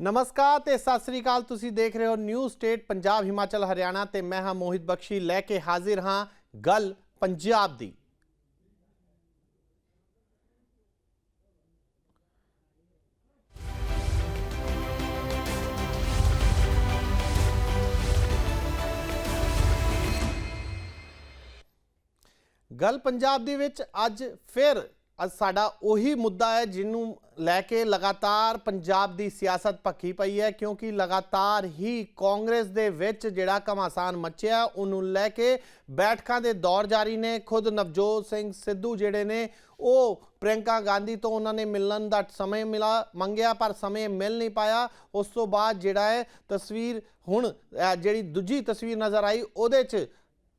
ਨਮਸਕਾਰ ਤੇ ਸਤਿ ਸ੍ਰੀ ਅਕਾਲ। ਤੁਸੀਂ ਦੇਖ ਰਹੇ ਹੋ ਨਿਊ ਸਟੇਟ ਪੰਜਾਬ, ਹਿਮਾਚਲ, ਹਰਿਆਣਾ ਤੇ ਮੈਂ ਹਾਂ ਮੋਹਿਤ ਬਖਸ਼ੀ ਲੈ ਕੇ ਹਾਜ਼ਰ ਹਾਂ ਗੱਲ ਪੰਜਾਬ ਦੀ। ਗੱਲ ਪੰਜਾਬ ਦੇ ਵਿੱਚ ਅੱਜ ਫਿਰ ਅੱਜ ਸਾਡਾ ਉਹੀ ਮੁੱਦਾ ਹੈ ਜਿਹਨੂੰ ਲੈ ਕੇ ਲਗਾਤਾਰ ਪੰਜਾਬ ਦੀ ਸਿਆਸਤ ਭੱਖੀ ਪਈ ਹੈ, ਕਿਉਂਕਿ ਲਗਾਤਾਰ ਹੀ ਕਾਂਗਰਸ ਦੇ ਵਿੱਚ ਜਿਹੜਾ ਘਮਾਸਾਨ ਮੱਚਿਆ, ਉਹਨੂੰ ਲੈ ਕੇ ਬੈਠਕਾਂ ਦੇ ਦੌਰ ਜਾਰੀ ਨੇ। ਖੁਦ ਨਵਜੋਤ ਸਿੰਘ ਸਿੱਧੂ ਜਿਹੜੇ ਨੇ, ਉਹ ਪ੍ਰਿੰਕਾ ਗਾਂਧੀ ਤੋਂ ਉਹਨਾਂ ਨੇ ਮਿਲਣ ਦਾ ਸਮੇਂ ਮਿਲਾ, ਮੰਗਿਆ ਪਰ ਸਮੇਂ ਮਿਲ ਨਹੀਂ ਪਾਇਆ। ਉਸ ਤੋਂ ਬਾਅਦ ਜਿਹੜਾ ਹੈ, ਤਸਵੀਰ ਹੁਣ ਜਿਹੜੀ ਦੂਜੀ ਤਸਵੀਰ ਨਜ਼ਰ ਆਈ, ਉਹਦੇ 'ਚ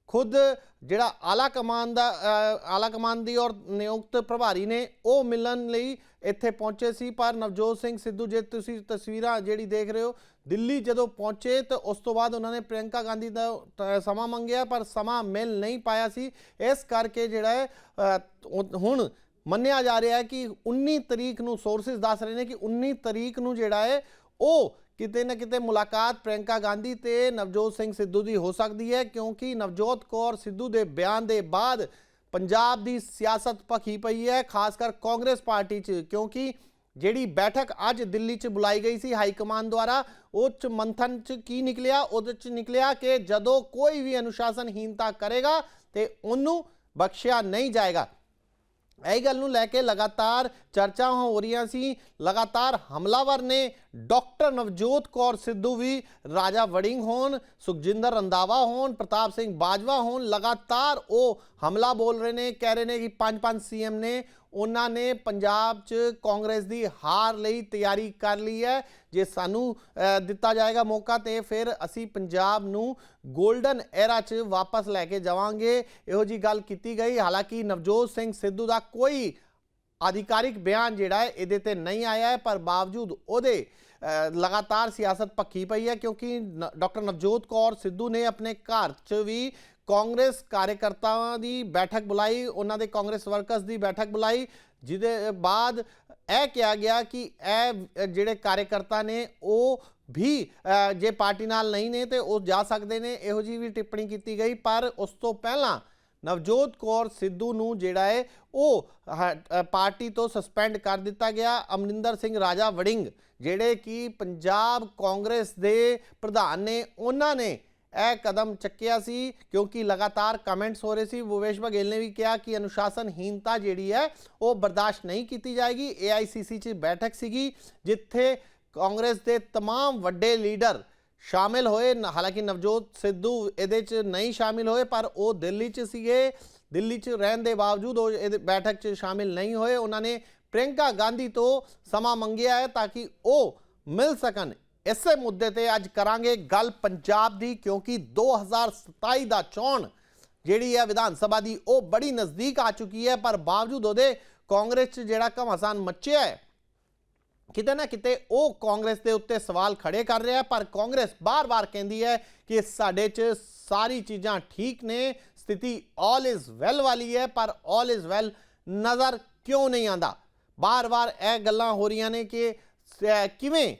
ਖੁਦ ਜਿਹੜਾ ਆਲਾ ਕਮਾਨ ਦਾ ਆਲਾ ਕਮਾਨ ਦੀ ਔਰ ਨਿਯੁਕਤ ਪ੍ਰਭਾਰੀ ਨੇ ਉਹ ਮਿਲਣ ਲਈ ਇੱਥੇ ਪਹੁੰਚੇ ਸੀ। ਪਰ ਨਵਜੋਤ ਸਿੰਘ ਸਿੱਧੂ, ਜੇ ਤੁਸੀਂ ਤਸਵੀਰਾਂ ਜਿਹੜੀ ਦੇਖ ਰਹੇ ਹੋ, ਦਿੱਲੀ ਜਦੋਂ ਪਹੁੰਚੇ ਤਾਂ ਉਸ ਤੋਂ ਬਾਅਦ ਉਹਨਾਂ ਨੇ ਪ੍ਰਿਯੰਕਾ ਗਾਂਧੀ ਦਾ ਸਮਾਂ ਮੰਗਿਆ, ਪਰ ਸਮਾਂ ਮਿਲ ਨਹੀਂ ਪਾਇਆ ਸੀ। ਇਸ ਕਰਕੇ ਜਿਹੜਾ ਹੈ ਹੁਣ ਮੰਨਿਆ ਜਾ ਰਿਹਾ ਹੈ ਕਿ 19 ਤਰੀਕ ਨੂੰ ਸੋਰਸਸ ਦੱਸ ਰਹੇ ਨੇ ਕਿ 19 ਤਰੀਕ ਨੂੰ ਜਿਹੜਾ ਹੈ, ਉਹ ਕਿਤੇ ਨਾ ਕਿਤੇ ਮੁਲਾਕਾਤ ਪ੍ਰਿਯੰਕਾ ਗਾਂਧੀ ਤੇ ਨਵਜੋਤ ਸਿੰਘ ਸਿੱਧੂ ਦੀ ਹੋ ਸਕਦੀ ਹੈ, ਕਿਉਂਕਿ ਨਵਜੋਤ ਕੌਰ ਸਿੱਧੂ ਦੇ ਬਿਆਨ ਦੇ ਬਾਅਦ ਪੰਜਾਬ ਦੀ ਸਿਆਸਤ ਭਖੀ ਪਈ ਹੈ, ਖਾਸ ਕਰ ਕਾਂਗਰਸ ਪਾਰਟੀ 'ਚ, ਕਿਉਂਕਿ ਜਿਹੜੀ ਬੈਠਕ ਅੱਜ ਦਿੱਲੀ 'ਚ ਬੁਲਾਈ ਗਈ ਸੀ ਹਾਈ ਕਮਾਂਡ ਦੁਆਰਾ, ਉਹ 'ਚ ਮੰਥਨ 'ਚ ਕੀ ਨਿਕਲਿਆ? ਉਹਦੇ 'ਚ ਨਿਕਲਿਆ ਕਿ ਜਦੋਂ ਕੋਈ ਵੀ ਅਨੁਸ਼ਾਸਨਹੀਨਤਾ ਕਰੇਗਾ ਤੇ ਉਹਨੂੰ ਬਖਸ਼ਿਆ ਨਹੀਂ ਜਾਏਗਾ। ਇਹ ਗੱਲ ਨੂੰ ਲੈ ਕੇ ਲਗਾਤਾਰ ਚਰਚਾ ਹੋ ਰਹੀਆਂ ਸੀ। ਲਗਾਤਾਰ ਹਮਲਾਵਰ ਨੇ ਡਾਕਟਰ ਨਵਜੋਤ ਕੌਰ ਸਿੱਧੂ ਵੀ, ਰਾਜਾ ਵੜਿੰਗ ਹੋਣ, ਸੁਖਜਿੰਦਰ ਰੰਦਾਵਾ ਹੋਣ, ਪ੍ਰਤਾਪ ਸਿੰਘ ਬਾਜਵਾ ਹੋਣ, ਲਗਾਤਾਰ ਉਹ ਹਮਲਾ ਬੋਲ ਰਹੇ ਨੇ, ਕਹਿ ਰਹੇ ਨੇ ਕਿ ਪੰਜ ਪੰਜ ਸੀਐਮ ਨੇ ਉਹਨਾਂ ਨੇ ਪੰਜਾਬ 'ਚ ਕਾਂਗਰਸ ਦੀ ਹਾਰ ਲਈ ਤਿਆਰੀ ਕਰ ਲਈ ਹੈ। ਜੇ ਸਾਨੂੰ ਦਿੱਤਾ ਜਾਏਗਾ ਮੌਕਾ ਤੇ ਫਿਰ ਅਸੀਂ ਪੰਜਾਬ ਨੂੰ 골ਡਨ ਐਰਾ 'ਚ ਵਾਪਸ ਲੈ ਕੇ ਜਾਵਾਂਗੇ। ਇਹੋ ਜੀ ਗੱਲ ਕੀਤੀ ਗਈ। ਹਾਲਾਂਕਿ ਨਵਜੋਤ ਸਿੰਘ ਸਿੱਧੂ ਦਾ ਕੋਈ ਆਧਿਕਾਰਿਕ ਬਿਆਨ ਜਿਹੜਾ ਹੈ, ਇਹਦੇ ਤੇ ਨਹੀਂ ਆਇਆ ਹੈ, ਪਰ ਬਾਵਜੂਦ ਉਹਦੇ ਲਗਾਤਾਰ ਸਿਆਸਤ ਪੱਕੀ ਪਈ ਹੈ, ਕਿਉਂਕਿ ਨ- ਡਾਕਟਰ ਨਵਜੋਤ ਕੌਰ ਸਿੱਧੂ ਨੇ ਆਪਣੇ ਘਰ 'ਚ ਵੀ ਕਾਂਗਰਸ ਕਾਰਜਕਰਤਾਵਾਂ ਦੀ ਬੈਠਕ ਬੁਲਾਈ, ਉਹਨਾਂ ਦੇ ਕਾਂਗਰਸ ਵਰਕਰਸ ਦੀ ਬੈਠਕ ਬੁਲਾਈ, ਜਿਹਦੇ ਬਾਅਦ ਇਹ ਕਿਹਾ ਗਿਆ ਕਿ ਇਹ ਜਿਹੜੇ ਕਾਰਜਕਰਤਾ ਨੇ, ਉਹ ਵੀ ਜੇ ਪਾਰਟੀ ਨਾਲ ਨਹੀਂ ਨੇ ਤੇ ਉਹ ਜਾ ਸਕਦੇ ਨੇ, ਇਹੋ ਜੀ ਵੀ ਟਿੱਪਣੀ ਕੀਤੀ ਗਈ, ਪਰ ਉਸ ਤੋਂ ਪਹਿਲਾਂ ਨਵਜੋਤ ਕੌਰ ਸਿੱਧੂ ਨੂੰ ਜਿਹੜਾ ਹੈ, ਉਹ, ਹ- ਪਾਰਟੀ ਤੋਂ ਸਸਪੈਂਡ ਕਰ ਦਿੱਤਾ ਗਿਆ। ਅਮਰਿੰਦਰ ਸਿੰਘ ਰਾਜਾ ਵੜਿੰਗ, ਜਿਹੜੇ ਕਿ ਪੰਜਾਬ ਕਾਂਗਰਸ ਦੇ ਪ੍ਰਧਾਨ ਨੇ, ਉਹਨਾਂ ਨੇ ਇਹ ਕਦਮ ਚੱਕਿਆ ਸੀ ਕਿਉਂਕਿ ਲਗਾਤਾਰ ਕਮੈਂਟਸ ਹੋ ਰਹੇ ਸੀ ਭੁਵੇਸ਼ ਬਘੇਲ ਨੇ ਵੀ ਕਿਹਾ ਕਿ ਅਨੁਸ਼ਾਸਨਹੀਨਤਾ ਜਿਹੜੀ ਹੈ ਉਹ ਬਰਦਾਸ਼ਤ ਨਹੀਂ ਕੀਤੀ ਜਾਏਗੀ ਏਆਈਸੀਸੀ 'ਚ ਬੈਠਕ ਸੀਗੀ ਜਿੱਥੇ ਕਾਂਗਰਸ ਦੇ तमाम ਵੱਡੇ ਲੀਡਰ ਸ਼ਾਮਿਲ ਹੋਏ ਨ- ਹਾਲਾਂਕਿ ਨਵਜੋਤ ਸਿੱਧੂ ਇਹਦੇ 'ਚ ਨਹੀਂ ਸ਼ਾਮਿਲ ਹੋਏ ਪਰ ਉਹ ਦਿੱਲੀ 'ਚ ਸੀਗੇ ਦਿੱਲੀ 'ਚ ਰਹਿਣ ਦੇ ਬਾਵਜੂਦ ਉਹ ਇਹਦੇ ਬੈਠਕ 'ਚ ਸ਼ਾਮਿਲ ਨਹੀਂ ਹੋਏ ਉਹਨਾਂ ਨੇ ਪ੍ਰਿਯੰਕਾ ਗਾਂਧੀ ਤੋਂ ਸਮਾਂ ਮੰਗਿਆ ਹੈ ਤਾਂ ਕਿ ਉਹ ਮਿਲ ਸਕਣ ਇਸੇ ਮੁੱਦੇ ਤੇ ਅੱਜ ਕਰਾਂਗੇ ਗੱਲ ਪੰਜਾਬ ਦੀ, ਕਿਉਂਕਿ 2027 ਦਾ ਚੋਣ ਜਿਹੜੀ ਹੈ ਵਿਧਾਨ ਸਭਾ ਦੀ, ਉਹ ਬੜੀ ਨਜ਼ਦੀਕ ਆ ਚੁੱਕੀ ਹੈ। ਪਰ ਬਾਵਜੂਦ ਉਹਦੇ ਕਾਂਗਰਸ 'ਚ ਜਿਹੜਾ ਘਮਾਸਾਨ ਮੱਚਿਆ ਹੈ, ਕਿਤੇ ਨਾ ਕਿਤੇ ਉਹ ਕਾਂਗਰਸ ਦੇ ਉੱਤੇ ਸਵਾਲ ਖੜੇ ਕਰ ਰਿਹਾ ਪਰ ਕਾਂਗਰਸ ਬਾਰ-ਬਾਰ ਕਹਿੰਦੀ ਹੈ ਕਿ ਸਾਡੇ 'ਚ ਸਾਰੀ ਚੀਜ਼ਾਂ ਠੀਕ ਨੇ, ਸਥਿਤੀ ਆਲ ਇਜ਼ ਵੈਲ ਵਾਲੀ ਹੈ, ਪਰ ਆਲ ਇਜ਼ ਵੈਲ ਨਜ਼ਰ ਕਿਉਂ ਨਹੀਂ ਆਂਦਾ ਬਾਰ-ਬਾਰ ਇਹ ਗੱਲਾਂ ਹੋ ਰਹੀਆਂ ਨੇ ਕਿ ਕਿਵੇਂ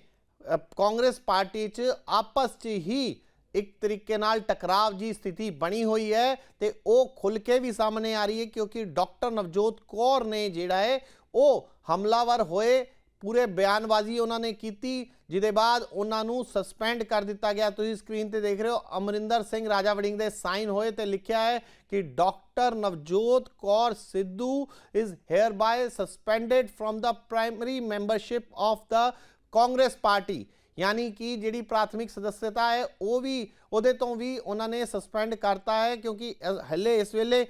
ਕਾਂਗਰਸ ਪਾਰਟੀ 'ਚ ਆਪਸ 'ਚ ਹੀ ਇੱਕ ਤਰੀਕੇ ਨਾਲ ਟਕਰਾਵ ਜੀ ਸਥਿਤੀ ਬਣੀ ਹੋਈ ਹੈ ਤੇ ਉਹ ਖੁੱਲ ਕੇ ਵੀ ਸਾਹਮਣੇ ਆ ਰਹੀ ਹੈ ਕਿਉਂਕਿ ਡਾਕਟਰ ਨਵਜੋਤ ਕੌਰ ਨੇ ਜਿਹੜਾ ਹੈ, ਉਹ ਹਮਲਾਵਰ ਹੋਏ, ਪੂਰੇ ਬਿਆਨਬਾਜ਼ੀ ਉਹਨਾਂ ਨੇ ਕੀਤੀ, ਜਿਹਦੇ ਬਾਅਦ ਉਹਨਾਂ ਨੂੰ ਸਸਪੈਂਡ ਕਰ ਦਿੱਤਾ ਗਿਆ। ਤੁਸੀਂ ਸਕਰੀਨ ਤੇ ਦੇਖ ਰਹੇ ਹੋ, ਅਮਰਿੰਦਰ ਸਿੰਘ ਰਾਜਾ ਵੜਿੰਗ ਦੇ ਸਾਈਨ ਹੋਏ ਤੇ ਲਿਖਿਆ ਹੈ ਕਿ doctor Navjot Kaur Sidhu is hereby suspended from the primary membership of the Congress party ਯਾਨੀ ਕਿ ਜਿਹੜੀ ਪ੍ਰਾਥਮਿਕ ਸਦੱਸਤਾ ਹੈ ਉਹ ਵੀ ਉਹਦੇ ਤੋਂ ਵੀ ਉਹਨਾਂ ਨੇ ਸਸਪੈਂਡ ਕਰਤਾ ਹੈ ਕਿਉਂਕਿ ਅ- ਹਲੇ ਇਸ ਵੇਲੇ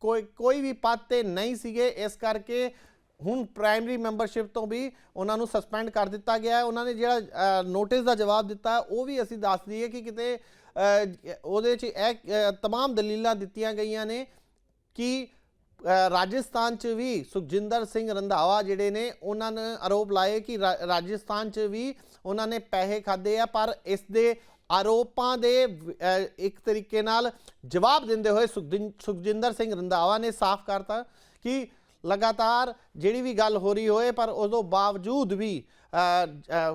ਕੋਈ ਕੋਈ ਵੀ ਪਦ ਤੇ ਨਹੀਂ ਸੀਗੇ ਇਸ ਕਰਕੇ ਹੁਣ ਪ੍ਰਾਇਮਰੀ ਮੈਂਬਰਸ਼ਿਪ ਤੋਂ ਵੀ ਉਹਨਾਂ ਨੂੰ ਸਸਪੈਂਡ ਕਰ ਦਿੱਤਾ ਗਿਆ ਹੈ ਉਹਨਾਂ ਨੇ ਜਿਹੜਾ ਨੋਟਿਸ ਦਾ ਜਵਾਬ ਦਿੱਤਾ ਹੈ, ਉਹ ਵੀ ਅਸੀਂ ਦੱਸ ਦਈਏ ਕਿ ਕਿਤੇ ਅ, ਉਹਦੇ 'ਚ ਇਹ ਅ, तमाम ਦਲੀਲਾਂ ਦਿੱਤੀਆਂ ਗਈਆਂ ਨੇ ਕਿ ਅ, ਰਾਜਸਥਾਨ 'ਚ ਵੀ ਸੁਖਜਿੰਦਰ ਸਿੰਘ ਰੰਧਾਵਾ ਜਿਹੜੇ ਨੇ, ਉਹਨਾਂ ਨੇ ਆਰੋਪ ਲਾਏ ਕਿ ਰਾਜਸਥਾਨ 'ਚ ਵੀ ਉਹਨਾਂ ਨੇ ਪੈਸੇ ਖਾਦੇ ਆ, ਪਰ ਇਸ ਦੇ ਆਰੋਪਾਂ ਦੇ ਇੱਕ ਤਰੀਕੇ ਨਾਲ ਜਵਾਬ ਦਿੰਦੇ ਹੋਏ ਸੁਖਦਿਨ- ਸੁਖਜਿੰਦਰ ਸਿੰਘ ਰੰਧਾਵਾ ਨੇ ਸਾਫ਼ ਕਰਤਾ ਕਿ ਲਗਾਤਾਰ ਜਿਹੜੀ ਵੀ ਗੱਲ ਹੋ ਰਹੀ ਹੋਏ, ਪਰ ਉਦੋਂ ਬਾਵਜੂਦ ਵੀ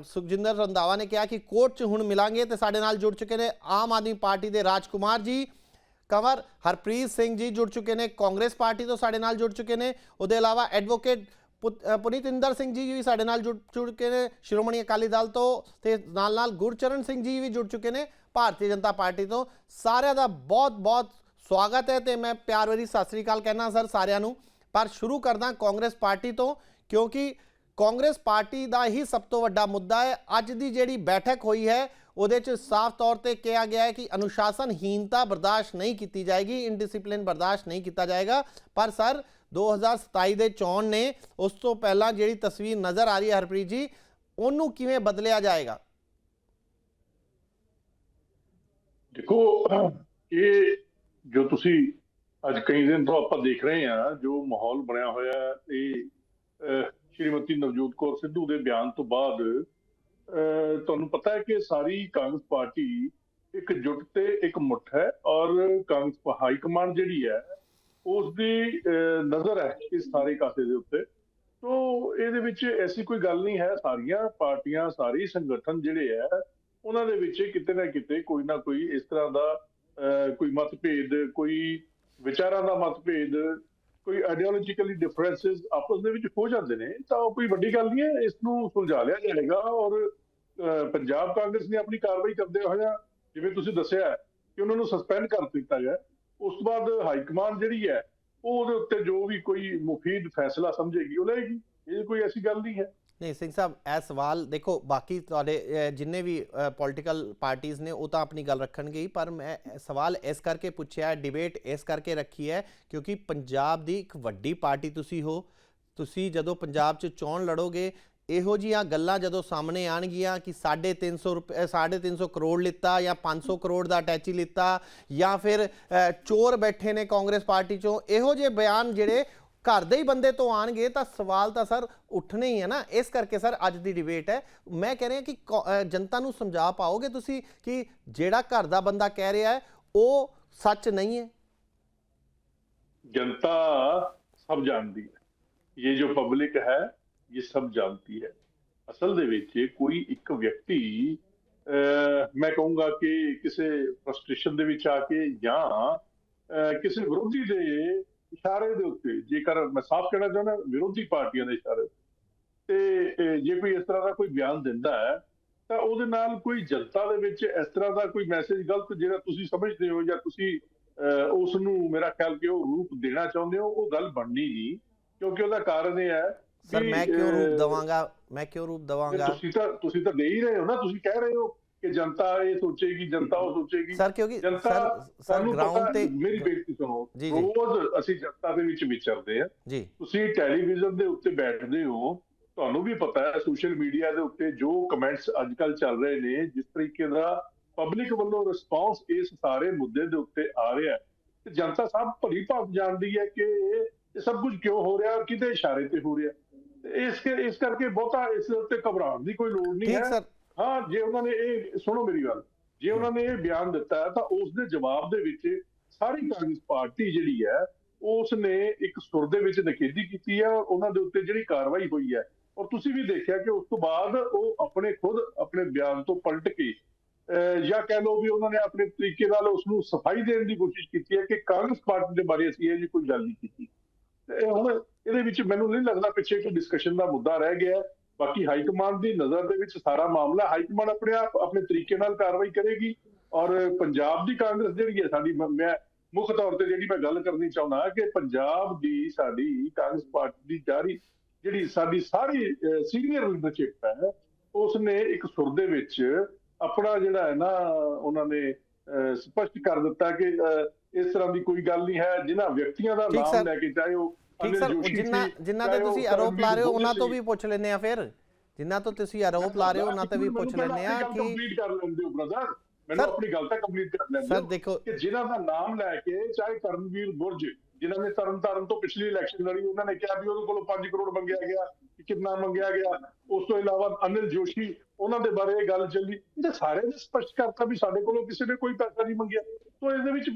ਸੁਖਜਿੰਦਰ ਰੰਧਾਵਾ ਨੇ ਕਿਹਾ ਕਿ ਕੋਰਟ 'ਚ ਹੁਣ ਮਿਲਾਂਗੇ ਤੇ ਸਾਡੇ ਨਾਲ ਜੁੜ ਚੁੱਕੇ ਨੇ ਆਮ ਆਦਮੀ ਪਾਰਟੀ ਦੇ ਰਾਜਕੁਮਾਰ ਜੀ। ਕੰਵਰ ਹਰਪ੍ਰੀਤ ਸਿੰਘ ਜੀ ਜੁੜ ਚੁੱਕੇ ਨੇ ਕਾਂਗਰਸ ਪਾਰਟੀ ਤੋਂ ਸਾਡੇ ਨਾਲ ਜੁੜ ਚੁੱਕੇ ਨੇ ਉਹਦੇ ਇਲਾਵਾ ਐਡਵੋਕੇਟ ਪੁ- ਅ, ਪੁਨੀਤਿੰਦਰ ਸਿੰਘ ਜੀ ਵੀ ਸਾਡੇ ਨਾਲ ਜੁੜ ਚੁੱਕੇ ਨੇ ਸ਼੍ਰੋਮਣੀ ਅਕਾਲੀ ਦਲ ਤੋਂ ਤੇ ਨਾਲ ਨਾਲ ਗੁਰਚਰਨ ਸਿੰਘ ਜੀ ਵੀ ਜੁੜ ਚੁੱਕੇ ਨੇ ਭਾਰਤੀ ਜਨਤਾ ਪਾਰਟੀ ਤੋਂ ਸਾਰਿਆਂ ਦਾ ਬਹੁਤ ਬਹੁਤ ਸਵਾਗਤ ਹੈ ਤੇ ਮੈਂ ਪਿਆਰ ਭਰੀ ਸਤਿ ਸ੍ਰੀ ਅਕਾਲ ਕਹਿਣਾ ਸਰ ਸਾਰਿਆਂ ਨੂੰ ਪਰ ਸ਼ੁਰੂ ਕਰਦਾ ਕਾਂਗਰਸ ਪਾਰਟੀ ਤੋਂ ਕਿਉਂਕਿ ਕਾਂਗਰਸ ਪਾਰਟੀ ਦਾ ਹੀ ਸਭ ਤੋਂ ਵੱਡਾ ਮੁੱਦਾ ਹੈ ਅੱਜ ਦੀ ਜਿਹੜੀ ਬੈਠਕ ਹੋਈ ਹੈ ਉਹਦੇ 'ਚ ਸਾਫ਼ ਤੌਰ ਤੇ ਕਿਹਾ ਗਿਆ ਹੈ ਕਿ ਅਨੁਸ਼ਾਸਨਹੀਨਤਾ ਬਰਦਾਸ਼ਤ ਨਹੀਂ ਕੀਤੀ ਜਾਏਗੀ ਇਨਡਿਸਪਲਿਨ ਬਰਦਾਸ਼ਤ ਨਹੀਂ ਕੀਤਾ ਜਾਏਗਾ। ਪਰ ਸਰ 2027 ਦੇ ਚੋਣ ਨੇ, ਉਸ ਤੋਂ ਪਹਿਲਾਂ ਜਿਹੜੀ ਤਸਵੀਰ ਨਜ਼ਰ ਆ ਰਹੀ ਹੈ ਹਰਪ੍ਰੀਤ ਜੀ, ਉਹਨੂੰ ਕਿਵੇਂ ਬਦਲਿਆ ਜਾਏਗਾ? ਦੇਖੋ, ਇਹ ਜੋ ਤੁਸੀਂ ਅੱਜ ਕਈ ਦਿਨ ਤੋਂ ਆਪਾਂ ਦੇਖ ਰਹੇ ਹਾਂ, ਜੋ ਮਾਹੌਲ ਬਣਿਆ ਹੋਇਆ ਇਹ ਸ਼੍ਰੀਮਤੀ ਨਵਜੋਤ ਕੌਰ ਸਿੱਧੂ ਦੇ ਬਿਆਨ ਤੋਂ ਬਾਅਦ ਤੁਹਾਨੂੰ ਪਤਾ ਹੈ ਕਿ ਸਾਰੀ ਕਾਂਗਰਸ ਪਾਰਟੀ ਇੱਕ ਜੁਟ ਤੇ ਇੱਕ ਮੁੱਠ ਹੈ ਔਰ ਕਾਂਗਰਸ ਹਾਈ ਕਮਾਂਡ ਜਿਹੜੀ ਹੈ ਉਸ ਦੀ ਨਜ਼ਰ ਹੈ ਇਸ ਸਾਰੇ ਕਾਸੇ ਦੇ ਉੱਤੇ। ਤੋ ਇਹਦੇ ਵਿੱਚ ਐਸੀ ਕੋਈ ਗੱਲ ਨਹੀਂ ਹੈ, ਸਾਰੀਆਂ ਪਾਰਟੀਆਂ, ਸਾਰੇ ਸੰਗਠਨ ਜਿਹੜੇ ਹੈ, ਉਹਨਾਂ ਦੇ ਵਿੱਚ ਕਿਤੇ ਨਾ ਕਿਤੇ ਕੋਈ ਨਾ ਕੋਈ ਇਸ ਤਰ੍ਹਾਂ ਦਾ ਕੋਈ ਮਤਭੇਦ, ਕੋਈ ਵਿਚਾਰਾਂ ਦਾ ਮਤਭੇਦ, ਕੋਈ ਆਈਡੀਓਲੋਜੀਕਲੀ ਡਿਫਰੈਂਸਸ ਆਪਸ ਦੇ ਵਿੱਚ ਹੋ ਜਾਂਦੇ ਨੇ, ਤਾਂ ਉਹ ਕੋਈ ਵੱਡੀ ਗੱਲ ਨਹੀਂ ਹੈ, ਇਸ ਨੂੰ ਸੁਲਝਾ ਲਿਆ ਜਾਏਗਾ ਔਰ ਪੰਜਾਬ ਕਾਂਗਰਸ ਨੇ ਆਪਣੀ ਕਾਰਵਾਈ ਕਰਦੇ ਹੋਇਆ ਜਿਵੇਂ ਤੁਸੀਂ ਦੱਸਿਆ ਕਿ ਉਹਨਾਂ ਨੂੰ ਸਸਪੈਂਡ ਕਰ ਦਿੱਤਾ ਗਿਆ ਉਸ ਤੋਂ ਬਾਅਦ ਹਾਈ ਕਮਾਂਡ ਜਿਹੜੀ ਹੈ, ਉਹ ਉਹਦੇ ਉੱਤੇ ਜੋ ਵੀ ਕੋਈ ਮੁਫੀਦ ਫੈਸਲਾ ਸਮਝੇਗੀ, ਉਹ ਲਏਗੀ। ਇਹ ਕੋਈ ਐਸੀ ਗੱਲ ਨਹੀਂ ਹੈ। ਨਹੀਂ, ਸਿੰਘ ਸਾਹਿਬ, ਇਹ ਸਵਾਲ ਦੇਖੋ, ਬਾਕੀ ਤੁਹਾਡੇ ਜਿੰਨੇ ਵੀ ਪੋਲੀਟੀਕਲ ਪਾਰਟੀਆਂ ਨੇ, ਉਹ ਤਾਂ ਆਪਣੀ ਗੱਲ ਰੱਖਣਗੇ ਪਰ ਮੈਂ ਸਵਾਲ ਇਸ ਕਰਕੇ ਪੁੱਛਿਆ ਡਿਬੇਟ ਇਸ ਕਰਕੇ ਰੱਖੀ ਹੈ, ਕਿਉਂਕਿ ਪੰਜਾਬ ਦੀ ਇੱਕ ਵੱਡੀ ਪਾਰਟੀ ਤੁਸੀਂ ਹੋ, ਤੁਸੀਂ ਜਦੋਂ ਪੰਜਾਬ 'ਚ ਚੋਣ ਲੜੋਗੇ ਇਹੋ ਜੀਆਂ ਗੱਲਾਂ ਜਦੋਂ ਸਾਹਮਣੇ ਆਣਗੀਆਂ ਕਿ 350 ਰੁਪਏ 350 ਕਰੋੜ ਲਿੱਤਾ ਜਾਂ 500 ਕਰੋੜ ਦਾ ਅਟੈਚੀ ਲਿੱਤਾ ਜਾਂ ਫਿਰ ਚੋਰ ਬੈਠੇ ਨੇ ਕਾਂਗਰਸ ਪਾਰਟੀ ਚੋਂ, ਇਹੋ ਜਿਹੇ ਬਿਆਨ ਜਿਹੜੇ ਘਰ ਦੇ ਹੀ ਬੰਦੇ ਤੋਂ ਆਣਗੇ ਤਾਂ ਸਵਾਲ ਤਾਂ ਸਰ ਉੱਠਣੇ ਹੀ ਹੈ ਨਾ। ਇਸ ਕਰਕੇ ਸਰ ਅੱਜ ਦੀ ਡਿਬੇਟ ਹੈ। ਮੈਂ ਕਹਿ ਰਿਹਾ ਕਿ ਜਨਤਾ ਨੂੰ ਸਮਝਾ ਪਾਓਗੇ ਤੁਸੀਂ ਕਿ ਜਿਹੜਾ ਘਰ ਦਾ ਬੰਦਾ ਕਹਿ ਰਿਹਾ ਹੈ, ਉਹ ਸੱਚ ਨਹੀਂ ਹੈ? ਜਨਤਾ ਸਭ ਜਾਣਦੀ ਹੈ। ਇਹ ਜੋ ਪਬਲਿਕ ਹੈ ਇਹ ਸਭ ਜਾਣਦੀ ਹੈ। ਅਸਲ ਦੇ ਵਿੱਚ ਕੋਈ ਇੱਕ ਵਿਅਕਤੀ ਅਹ, ਮੈਂ ਕਹੂੰਗਾ ਕਿ ਕਿਸੇ ਫਰਸਟ੍ਰੇਸ਼ਨ ਦੇ ਵਿੱਚ ਆ ਕੇ ਜਾਂ ਕਿਸੇ ਵਿਰੋਧੀ ਦੇ ਇਸ਼ਾਰੇ ਦੇ ਉੱਤੇ ਜੇਕਰ ਮੈਂ ਸਾਫ਼ ਕਹਿਣਾ ਚਾਹੁੰਦਾ ਵਿਰੋਧੀ ਪਾਰਟੀਆਂ ਦੇ ਇਸ਼ਾਰੇ ਤੇ ਜੇ ਕੋਈ ਇਸ ਤਰ੍ਹਾਂ ਦਾ ਕੋਈ ਬਿਆਨ ਦਿੰਦਾ ਹੈ ਤਾਂ ਉਹਦੇ ਨਾਲ ਕੋਈ ਜਨਤਾ ਦੇ ਵਿੱਚ ਇਸ ਤਰ੍ਹਾਂ ਦਾ ਕੋਈ ਮੈਸੇਜ ਗਲਤ ਜਿਹੜਾ ਤੁਸੀਂ ਸਮਝਦੇ ਹੋ ਜਾਂ ਤੁਸੀਂ ਅਹ ਉਸ ਨੂੰ ਮੇਰਾ ਖਿਆਲ ਕਿ ਉਹ ਰੂਪ ਦੇਣਾ ਚਾਹੁੰਦੇ ਹੋ ਉਹ ਗੱਲ ਬਣਨੀ ਨਹੀਂ ਕਿਉਂਕਿ ਉਹਦਾ ਕਾਰਨ ਇਹ ਹੈ ਸਰ ਮੈਂ ਕਿਉਂ ਰੂਪ ਦਵਾਂਗਾ? ਮੈਂ ਕਿਉਂ ਰੂਪ ਦਵਾਂਗਾ? ਤੁਸੀਂ ਤਾਂ ਤੁਸੀਂ ਤਾਂ ਦੇ ਹੀ ਰਹੇ ਹੋ ਨਾ ਤੁਸੀਂ ਕਹਿ ਰਹੇ ਹੋ ਕਿ ਜਨਤਾ ਇਹ ਸੋਚੇਗੀ ਜਨਤਾ ਉਹ ਸੋਚੇਗੀ। ਸਰ ਕਿਉਂਕਿ ਸਰ ਸਰ ਗਰਾਊਂਡ ਤੇ ਮੇਰੀ ਬੇਨਤੀ ਸੁਣੋ। ਰੋਜ਼ ਅਸੀਂ ਜਨਤਾ ਦੇ ਵਿੱਚ ਵਿਚਰਦੇ ਆ। ਜੀ। ਤੁਸੀਂ ਟੈਲੀਵਿਜ਼ਨ ਦੇ ਉੱਤੇ ਬੈਠਦੇ ਹੋ ਤੁਹਾਨੂੰ ਵੀ ਪਤਾ ਹੈ ਸੋਸ਼ਲ ਮੀਡੀਆ ਦੇ ਉੱਤੇ ਜੋ ਕਮੈਂਟਸ ਅੱਜ ਕੱਲ ਚੱਲ ਰਹੇ ਨੇ ਜਿਸ ਤਰੀਕੇ ਦਾ ਪਬਲਿਕ ਵੱਲੋਂ ਰਿਸਪਾਂਸ ਇਸ ਸਾਰੇ ਮੁੱਦੇ ਦੇ ਉੱਤੇ ਆ ਰਿਹਾ ਹੈ। ਤੇ ਜਨਤਾ ਸਭ ਭਲੀ ਭਾਵ ਜਾਣਦੀ ਹੈ ਕਿ ਇਹ ਸਭ ਕੁਝ ਕਿਉਂ ਹੋ ਰਿਹਾ ਔਰ ਕਿਹਦੇ ਇਸ਼ਾਰੇ ਤੇ ਹੋ ਰਿਹਾ। ਇਸ ਇਸ ਕਰਕੇ ਬਹੁਤਾ ਇਸ ਉੱਤੇ ਘਬਰਾਉਣ ਦੀ ਕੋਈ ਲੋੜ ਨਹੀਂ ਹੈ। ਹਾਂ ਜੇ ਉਹਨਾਂ ਨੇ ਇਹ ਸੁਣੋ ਮੇਰੀ ਗੱਲ। ਜੇ ਉਹਨਾਂ ਨੇ ਇਹ ਬਿਆਨ ਦਿੱਤਾ ਤਾਂ ਉਸ ਦੇ ਜਵਾਬ ਦੇ ਵਿੱਚ ਸਾਰੀ ਕਾਂਗਰਸ ਪਾਰਟੀ ਜਿਹੜੀ ਹੈ ਉਸ ਨੇ ਇੱਕ ਸੁਰ ਦੇ ਵਿੱਚ ਨਖੇਦੀ ਕੀਤੀ ਹੈ ਔਰ ਉਹਨਾਂ ਦੇ ਉੱਤੇ ਜਿਹੜੀ ਕਾਰਵਾਈ ਹੋਈ ਹੈ। ਔਰ ਤੁਸੀਂ ਵੀ ਦੇਖਿਆ ਕਿ ਉਸ ਤੋਂ ਬਾਅਦ ਉਹ ਆਪਣੇ ਖੁਦ ਆਪਣੇ ਬਿਆਨ ਤੋਂ ਪਲਟ ਕੇ ਜਾਂ ਕਹਿ ਲਓ ਵੀ ਉਹਨਾਂ ਨੇ ਆਪਣੇ ਤਰੀਕੇ ਨਾਲ ਉਸ ਨੂੰ ਸਫ਼ਾਈ ਦੇਣ ਦੀ ਕੋਸ਼ਿਸ਼ ਕੀਤੀ ਹੈ ਕਿ ਕਾਂਗਰਸ ਪਾਰਟੀ ਦੇ ਬਾਰੇ ਅਸੀਂ ਇਹ ਜੀ ਕੋਈ ਗੱਲ ਨਹੀਂ ਕੀਤੀ। ਹੁਣ ਇਹਦੇ ਵਿੱਚ ਮੈਨੂੰ ਨਹੀਂ ਲੱਗਦਾ ਪਿੱਛੇ ਕੋਈ ਡਿਸਕਸ਼ਨ ਦਾ ਮੁੱਦਾ ਰਹਿ ਗਿਆ। ਬਾਕੀ ਹਾਈ ਕਮਾਂਡ ਦੀ ਨਜ਼ਰ ਦੇ ਵਿੱਚ ਸਾਰਾ ਮਾਮਲਾ ਹਾਈ ਕਮਾਂਡ ਆਪਣੇ ਆਪ ਆਪਣੇ ਤਰੀਕੇ ਨਾਲ ਕਾਰਵਾਈ ਕਰੇਗੀ ਔਰ ਪੰਜਾਬ ਦੀ ਕਾਂਗਰਸ ਜਿਹੜੀ ਹੈ ਸਾਡੀ ਮ- ਮੁੱਖ ਤੌਰ ਤੇ ਜਿਹੜੀ ਮੈਂ ਗੱਲ ਕਰਨੀ ਚਾਹੁੰਦਾ ਕਿ ਪੰਜਾਬ ਦੀ ਸਾਡੀ ਕਾਂਗਰਸ ਪਾਰਟੀ ਦੀ ਜਾਰੀ ਜਿਹੜੀ ਸਾਡੀ ਸਾਰੀ ਸੀਨੀਅਰ ਲੀਡਰਸ਼ਿਪ ਹੈ ਉਸ ਨੇ ਇੱਕ ਸੁਰ ਦੇ ਵਿੱਚ ਆਪਣਾ ਜਿਹੜਾ ਹੈ ਨਾ ਉਹਨਾਂ ਨੇ ਸਪਸ਼ਟ ਕਰ ਦਿੱਤਾ ਕਿ ਇਸ ਤਰ੍ਹਾਂ ਦੀ ਕੋਈ ਗੱਲ ਨਹੀਂ ਹੈ ਜਿਨ੍ਹਾਂ ਵਿਅਕਤੀਆਂ ਦਾ ਨਾਮ। ਲੈ ਕੇ ਚਾਹੇ ਉਹ ਠੀਕ ਸਰ ਜਿੰਨਾ ਜਿੰਨਾ ਤੇ ਤੁਸੀਂ ਆਰੋਪ ਲਾ ਰਹੇ ਹੋ ਉਹਨਾਂ ਤੋਂ ਵੀ ਪੁੱਛ ਲੈਂਦੇ ਆ ਫਿਰ। ਜਿੰਨਾ ਤੋਂ ਤੁਸੀਂ ਆਰੋਪ ਲਾ ਰਹੇ ਹੋ ਉਹਨਾਂ ਤੇ ਵੀ ਪੁੱਛ ਲੈਂਦੇ ਆ ਕਿ ਕੰਪਲੀਟ ਕਰ ਲੈਂਦੇ ਹੋ ਬ੍ਰਦਰ ਮੈਨੂੰ ਸਰ- ਆਪਣੀ ਗੱਲ ਤਾਂ ਕੰਪਲੀਟ ਕਰ ਲੈਂਦੇ ਸਰ ਦੇਖੋ ਕਿ ਜਿਨ੍ਹਾਂ ਦਾ ਨਾਮ ਲੈ ਕੇ ਚਾਹੇ ਕਰਮਵੀਰ ਬੁਰਜ ਜਿਨ੍ਹਾਂ ਨੇ ਤਰਨਤਾਰਨ ਤੋਂ ਪਿਛਲੀ ਇਲੈਕਸ਼ਨ ਲੜੀ ਉਹਨਾਂ ਨੇ ਕਿਹਾ ਵੀ ਉਹਦੇ ਕੋਲੋਂ 5 ਕਰੋੜ ਮੰਗਿਆ ਗਿਆ ਕਿ ਕਿੰਨਾ ਮੰਗਿਆ ਗਿਆ। ਉਸ ਤੋਂ ਇਲਾਵਾ ਅਨਿਲ ਜੋਸ਼ੀ ਉਹਨਾਂ ਦੇ ਬਾਰੇ ਇਹ ਗੱਲ ਚੱਲੀ। ਇਹ ਸਾਰੇ ਨੇ ਸਪਸ਼ਟ ਕਰਤਾ ਵੀ ਸਾਡੇ ਕੋਲੋਂ ਕਿਸੇ ਨੇ ਕੋਈ ਪੈਸਾ ਨਹੀਂ ਮੰਗਿਆ। ਤੋਂ ਇਹਦੇ ਵਿੱਚ